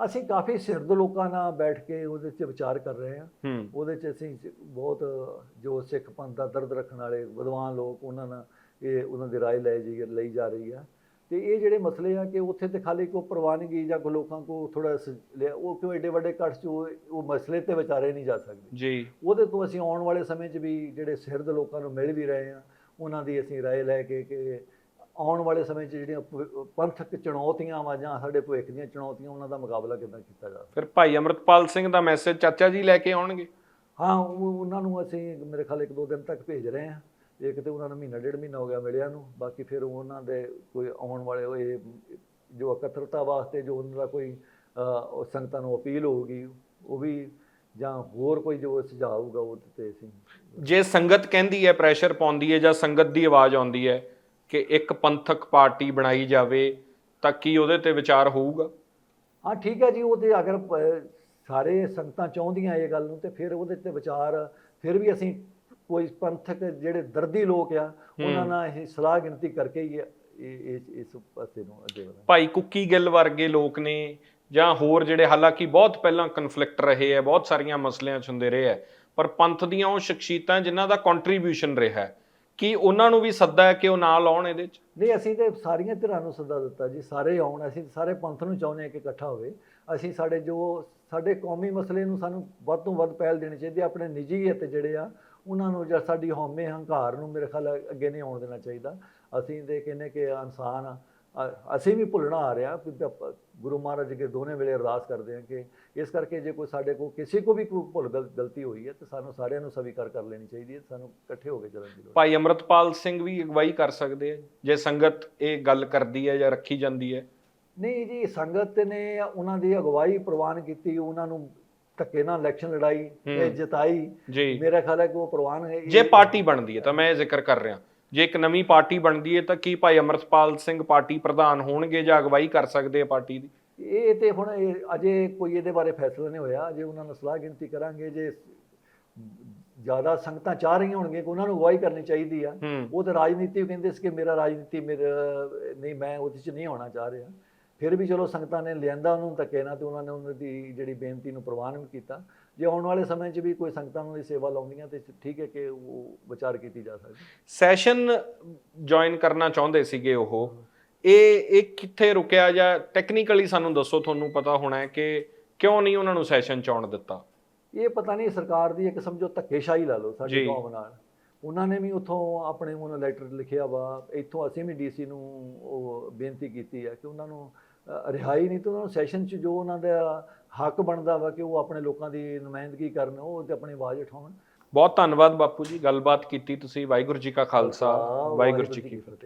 ਅਸੀਂ ਕਾਫੀ ਸਿਰਦ ਲੋਕਾਂ ਨਾਲ ਬੈਠ ਕੇ ਉਹਦੇ 'ਚ ਵਿਚਾਰ ਕਰ ਰਹੇ ਹਾਂ ਹੂੰ ਉਹਦੇ 'ਚ ਅਸੀਂ ਬਹੁਤ ਜੋ ਸਿੱਖ ਪੰਥ ਦਾ ਦਰਦ ਰੱਖਣ ਵਾਲੇ ਵਿਦਵਾਨ ਲੋਕ ਉਹਨਾਂ ਨਾਲ ਇਹ ਉਹਨਾਂ ਦੀ رائے ਲੈ ਜੀ ਲਈ ਜਾ ਰਹੀ ਆ ਤੇ ਇਹ ਜਿਹੜੇ ਮਸਲੇ ਆ ਕਿ ਉੱਥੇ ਤੇ ਖਾਲੀ ਕੋ ਪ੍ਰਵਾਨਗੀ ਜਾਂ ਕੋ ਲੋਕਾਂ ਕੋ ਥੋੜਾ ਉਹ ਕਿਉਂ ਏਡੇ ਵੱਡੇ ਕੱਟ 'ਚ ਉਹ ਉਹ ਮਸਲੇ ਤੇ ਵਿਚਾਰੇ ਨਹੀਂ ਜਾ ਸਕਦੇ ਜੀ ਉਹਦੇ ਤੋਂ ਅਸੀਂ ਆਉਣ ਵਾਲੇ ਸਮੇਂ 'ਚ ਵੀ ਜਿਹੜੇ ਸਿਰਦ ਲੋਕਾਂ ਨੂੰ ਮਿਲ ਵੀ ਰਹੇ ਆ ਉਹਨਾਂ ਦੀ ਅਸੀਂ رائے ਲੈ ਕੇ ਕਿ ਆਉਣ ਵਾਲੇ ਸਮੇਂ 'ਚ ਜਿਹੜੀਆਂ ਭਵਿ- ਪੰਥਕ ਚੁਣੌਤੀਆਂ ਵਾ ਜਾਂ ਸਾਡੇ ਭਵਿੱਖ ਦੀਆਂ ਚੁਣੌਤੀਆਂ ਉਹਨਾਂ ਦਾ ਮੁਕਾਬਲਾ ਕਿੱਦਾਂ ਕੀਤਾ ਜਾ ਸਕਦਾ ਫਿਰ ਭਾਈ ਅਮਰਤਪਾਲ ਸਿੰਘ ਦਾ ਮੈਸੇਜ ਚਾਚਾ ਜੀ ਲੈ ਕੇ ਆਉਣਗੇ ਹਾਂ ਉਹ- ਉਹਨਾਂ ਨੂੰ ਅਸੀਂ ਮੇਰੇ ਖਿਆਲ ਇੱਕ ਦੋ ਦਿਨ ਤੱਕ ਭੇਜ ਰਹੇ ਹਾਂ ਇੱਕ ਤੇ ਉਹਨਾਂ ਨੂੰ ਮਹੀਨਾ ਡੇਢ ਮਹੀਨਾ ਹੋ ਗਿਆ ਮਿਲਿਆ ਨੂੰ ਬਾਕੀ ਫਿਰ ਉਹਨਾਂ ਦੇ ਕੋਈ ਆਉਣ ਵਾਲੇ ਹੋਏ ਜੋ ਇਕੱਤਰਤਾ ਵਾਸਤੇ ਜੋ ਉਹਨਾਂ ਦਾ ਕੋਈ ਸੰਗਤਾਂ ਨੂੰ ਅਪੀਲ ਹੋਊਗੀ ਉਹ ਵੀ ਜਾਂ ਹੋਰ ਕੋਈ ਜੋ ਸੁਝਾਅ ਹੋਊਗਾ ਉਹ ਤੇ ਅਸੀਂ। ਜੇ ਸੰਗਤ ਕਹਿੰਦੀ ਹੈ ਪ੍ਰੈਸ਼ਰ ਪਾਉਂਦੀ ਹੈ ਜਾਂ ਸੰਗਤ ਦੀ ਆਵਾਜ਼ ਆਉਂਦੀ ਹੈ ਕਿ ਇੱਕ ਪੰਥਕ ਪਾਰਟੀ ਬਣਾਈ ਜਾਵੇ ਤਾਂ ਕੀ ਉਹਦੇ ਤੇ ਵਿਚਾਰ ਹੋਊਗਾ? ਹਾਂ ਠੀਕ ਹੈ ਜੀ ਉਹ ਤੇ ਅਗਰ ਸਾਰੇ ਸੰਗਤਾਂ ਚਾਹੁੰਦੀਆਂ ਇਹ ਗੱਲ ਨੂੰ ਤੇ ਫਿਰ ਉਹਦੇ ਤੇ ਵਿਚਾਰ ਫਿਰ ਵੀ ਅਸੀਂ ਕੋਈ ਪੰਥਕ ਜਿਹੜੇ ਦਰਦੀ ਲੋਕ ਆ ਉਹਨਾਂ ਨਾਲ ਇਹ ਸਲਾਹ ਗਿਣਤੀ ਕਰਕੇ ਹੀ ਇਹ ਇਸ ਇਸ ਪਾਸੇ ਨੂੰ ਅੱਗੇ ਵਧਾਂਗੇ ਭਾਈ ਕੁੱਕੀ ਗਿੱਲ ਵਰਗੇ ਲੋਕ ਨੇ ਜਾਂ ਹੋਰ ਜਿਹੜੇ ਹਾਲਾਂਕਿ ਬਹੁਤ ਪਹਿਲਾਂ ਕਨਫਲਿਕਟ ਰਹੇ ਹੈ ਬਹੁਤ ਸਾਰੀਆਂ ਮਸਲਿਆਂ 'ਚ ਹੁੰਦੇ ਰਹੇ ਹੈ ਪਰ ਪੰਥ ਦੀਆਂ ਉਹ ਸ਼ਖਸੀਅਤਾਂ ਜਿਨ੍ਹਾਂ ਦਾ ਕੰਟਰੀਬਿਊਸ਼ਨ ਰਿਹਾ ਹੈ ਕੀ ਉਹਨਾਂ ਨੂੰ ਵੀ ਸੱਦਾ ਹੈ ਕਿ ਉਹ ਨਾਲ ਆਉਣ ਇਹਦੇ 'ਚ? ਨਹੀਂ ਅਸੀਂ ਤੇ ਸਾਰੀਆਂ ਧਿਰਾਂ ਨੂੰ ਸੱਦਾ ਦਿੱਤਾ ਜੀ ਸਾਰੇ ਆਉਣ ਅਸੀਂ ਸਾਰੇ ਪੰਥ ਨੂੰ ਚਾਹੁੰਦੇ ਹਾਂ ਕਿ ਇਕੱਠਾ ਹੋਵੇ। ਅਸੀਂ ਸਾਡੇ ਜੋ ਸਾਡੇ ਕੌਮੀ ਮਸਲੇ ਨੂੰ ਸਾਨੂੰ ਵੱਧ ਤੋਂ ਵੱਧ ਪਹਿਲ ਦੇਣੀ ਚਾਹੀਦੀ ਆਪਣੇ ਨਿੱਜੀ ਹਿੱਤ ਜਿਹੜੇ ਆ ਉਹਨਾਂ ਨੂੰ ਜਾਂ ਸਾਡੀ ਹਉਮੈ ਹੰਕਾਰ ਨੂੰ ਮੇਰੇ ਖਿਆਲ ਅੱਗੇ ਨਹੀਂ ਆਉਣ ਦੇਣਾ ਚਾਹੀਦਾ ਅਸੀਂ ਦੇ ਕਹਿੰਦੇ ਕਿ ਇਨਸਾਨ ਆ, ਅਸੀਂ ਵੀ ਭੁੱਲਣਾ ਆ ਰਿਹਾ ਕਿ ਗੁਰੂ ਮਹਾਰਾਜ ਅੱਗੇ ਦੋਨੇ ਵੇਲੇ ਅਰਦਾਸ ਕਰਦੇ ਹਾਂ ਕਿ ਇਸ ਕਰਕੇ ਜੇ ਕੋਈ ਸਾਡੇ ਕੋਲ ਕਿਸੇ ਕੋ ਵੀ ਕੋਈ ਭੁੱਲ ਗਲ- ਗਲਤੀ ਹੋਈ ਹੈ ਤਾਂ ਸਾਨੂੰ ਸਾਰਿਆਂ ਨੂੰ ਸਵੀਕਾਰ ਕਰ ਲੈਣੀ ਚਾਹੀਦੀ ਹੈ ਸਾਨੂੰ ਇਕੱਠੇ ਹੋ ਕੇ ਚੱਲਣ ਦੀ ਲੋੜ। ਭਾਈ ਅਮਰਤਪਾਲ ਸਿੰਘ ਵੀ ਅਗਵਾਈ ਕਰ ਸਕਦੇ ਆ ਜੇ ਸੰਗਤ ਇਹ ਗੱਲ ਕਰਦੀ ਹੈ ਜਾਂ ਰੱਖੀ ਜਾਂਦੀ ਹੈ ਨਹੀਂ ਜੀ ਸੰਗਤ ਨੇ ਉਹਨਾਂ ਦੀ ਅਗਵਾਈ ਪ੍ਰਵਾਨ ਕੀਤੀ ਉਹਨਾਂ ਨੂੰ ਧੱਕੇ ਨਾਲ ਇਲੈਕਸ਼ਨ ਲੜਾਈ ਤੇ। ਜਿਤਾਈ। ਜੀ। ਮੇਰਾ ਖਿਆਲ ਹੈ ਕਿ ਉਹ ਪ੍ਰਵਾਨ ਹੈ ਜੇ ਪਾਰਟੀ ਬਣਦੀ ਹੈ ਤਾਂ ਮੈਂ ਇਹ ਜ਼ਿਕਰ ਕਰ ਰਿਹਾ। ਜੇ ਇੱਕ ਨਵੀਂ ਪਾਰਟੀ ਬਣਦੀ ਹੈ ਤਾਂ ਕੀ ਭਾਈ ਅਮਰਤਪਾਲ ਸਿੰਘ ਪਾਰਟੀ ਪ੍ਰਧਾਨ ਹੋਣਗੇ ਜਾਂ ਅਗਵਾਈ ਕਰ ਸਕਦੇ ਆ ਪਾਰਟੀ ਦੀ? ਇਹ ਤੇ ਹੁਣ ਅਜੇ ਕੋਈ ਇਹਦੇ ਬਾਰੇ ਫੈਸਲਾ ਨਹੀਂ ਹੋਇਆ। ਅਜੇ ਉਹਨਾਂ ਨਾਲ ਸਲਾਹ ਗਿਣਤੀ ਕਰਾਂਗੇ। ਜੇ ਜ਼ਿਆਦਾ ਸੰਗਤਾਂ ਚਾਹ ਰਹੀਆਂ ਹੋਣਗੀਆਂ ਕਿ ਉਹਨਾਂ ਨੂੰ ਅਗਵਾਈ ਕਰਨੀ ਚਾਹੀਦੀ ਆ ਉਹ ਤਾਂ ਰਾਜਨੀਤੀ ਕਹਿੰਦੇ ਸੀ ਕਿ ਮੇਰਾ ਰਾਜਨੀਤੀ ਮੇਰਾ ਨਹੀਂ ਮੈਂ ਉਹਦੇ 'ਚ ਨਹੀਂ ਹੋਣਾ ਚਾਹ ਰਿਹਾ। ਫਿਰ ਵੀ ਚਲੋ ਸੰਗਤਾਂ ਨੇ ਲਿਆਂਦਾ ਉਹਨੂੰ ਧੱਕੇ ਨਾਲ ਤੇ ਉਹਨਾਂ ਨੇ ਉਹਨਾਂ ਦੀ ਜਿਹੜੀ ਬੇਨਤੀ ਨੂੰ ਪ੍ਰਵਾਨ ਵੀ ਕੀਤਾ। ਜੇ ਆਉਣ ਵਾਲੇ ਸਮੇਂ 'ਚ ਵੀ ਕੋਈ ਸੰਗਤਾਂ ਨੂੰ ਦੀ ਸੇਵਾ ਲਾਉਂਦੀਆਂ ਤੇ ਠੀਕ ਹੈ ਕਿ ਉਹ ਵਿਚਾਰ ਕੀਤੀ ਜਾ ਸਕਦੀ ਸੈਸ਼ਨ ਜੁਆਇਨ ਕਰਨਾ ਚਾਹੁੰਦੇ ਸੀਗੇ ਉਹ। ਇਹ ਇਹ ਕਿੱਥੇ ਰੁਕਿਆ ਜਾਂ ਟੈਕਨੀਕਲੀ ਸਾਨੂੰ ਦੱਸੋ ਤੁਹਾਨੂੰ ਪਤਾ ਹੋਣਾ ਹੈ ਕਿ ਕਿਉਂ ਨਹੀਂ ਉਹਨਾਂ ਨੂੰ ਸੈਸ਼ਨ ਚ ਆਉਣ ਦਿੱਤਾ? ਇਹ ਪਤਾ ਨਹੀਂ ਸਰਕਾਰ ਦੀ ਇੱਕ ਸਮਝੋ ਧੱਕੇਸ਼ਾਹੀ ਲਾ ਲਓ। ਸਾਡੀ ਕੌਮ ਨਾਲ। ਉਹਨਾਂ ਨੇ ਵੀ ਉੱਥੋਂ ਆਪਣੇ ਉਹਨਾਂ ਲੈਟਰ ਲਿਖਿਆ ਵਾ ਇੱਥੋਂ ਅਸੀਂ ਵੀ ਡੀਸੀ ਨੂੰ ਉਹ ਬੇਨਤੀ ਕੀਤੀ ਹੈ ਕਿ ਉਹਨਾਂ ਨੂੰ ਰਿਹਾਈ ਨਹੀਂ ਤਾਂ ਉਹਨਾਂ ਨੂੰ ਸੈਸ਼ਨ 'ਚ ਜੋ ਉਹਨਾਂ ਦਾ ਹੱਕ ਬਣਦਾ ਵਾ ਕਿ ਉਹ ਆਪਣੇ ਲੋਕਾਂ ਦੀ ਨੁਮਾਇੰਦਗੀ ਕਰਨ ਉਹ ਤੇ ਆਪਣੀ ਆਵਾਜ਼ ਉਠਾਉਣ। ਬਹੁਤ ਧੰਨਵਾਦ ਬਾਪੂ ਜੀ ਗੱਲਬਾਤ ਕੀਤੀ ਤੁਸੀਂ ਵਾਹਿਗੁਰੂ ਜੀ ਕਾ ਖਾਲਸਾ ਵਾਹਿਗੁਰੂ ਜੀ ਕੀ ਫਤਿਹ।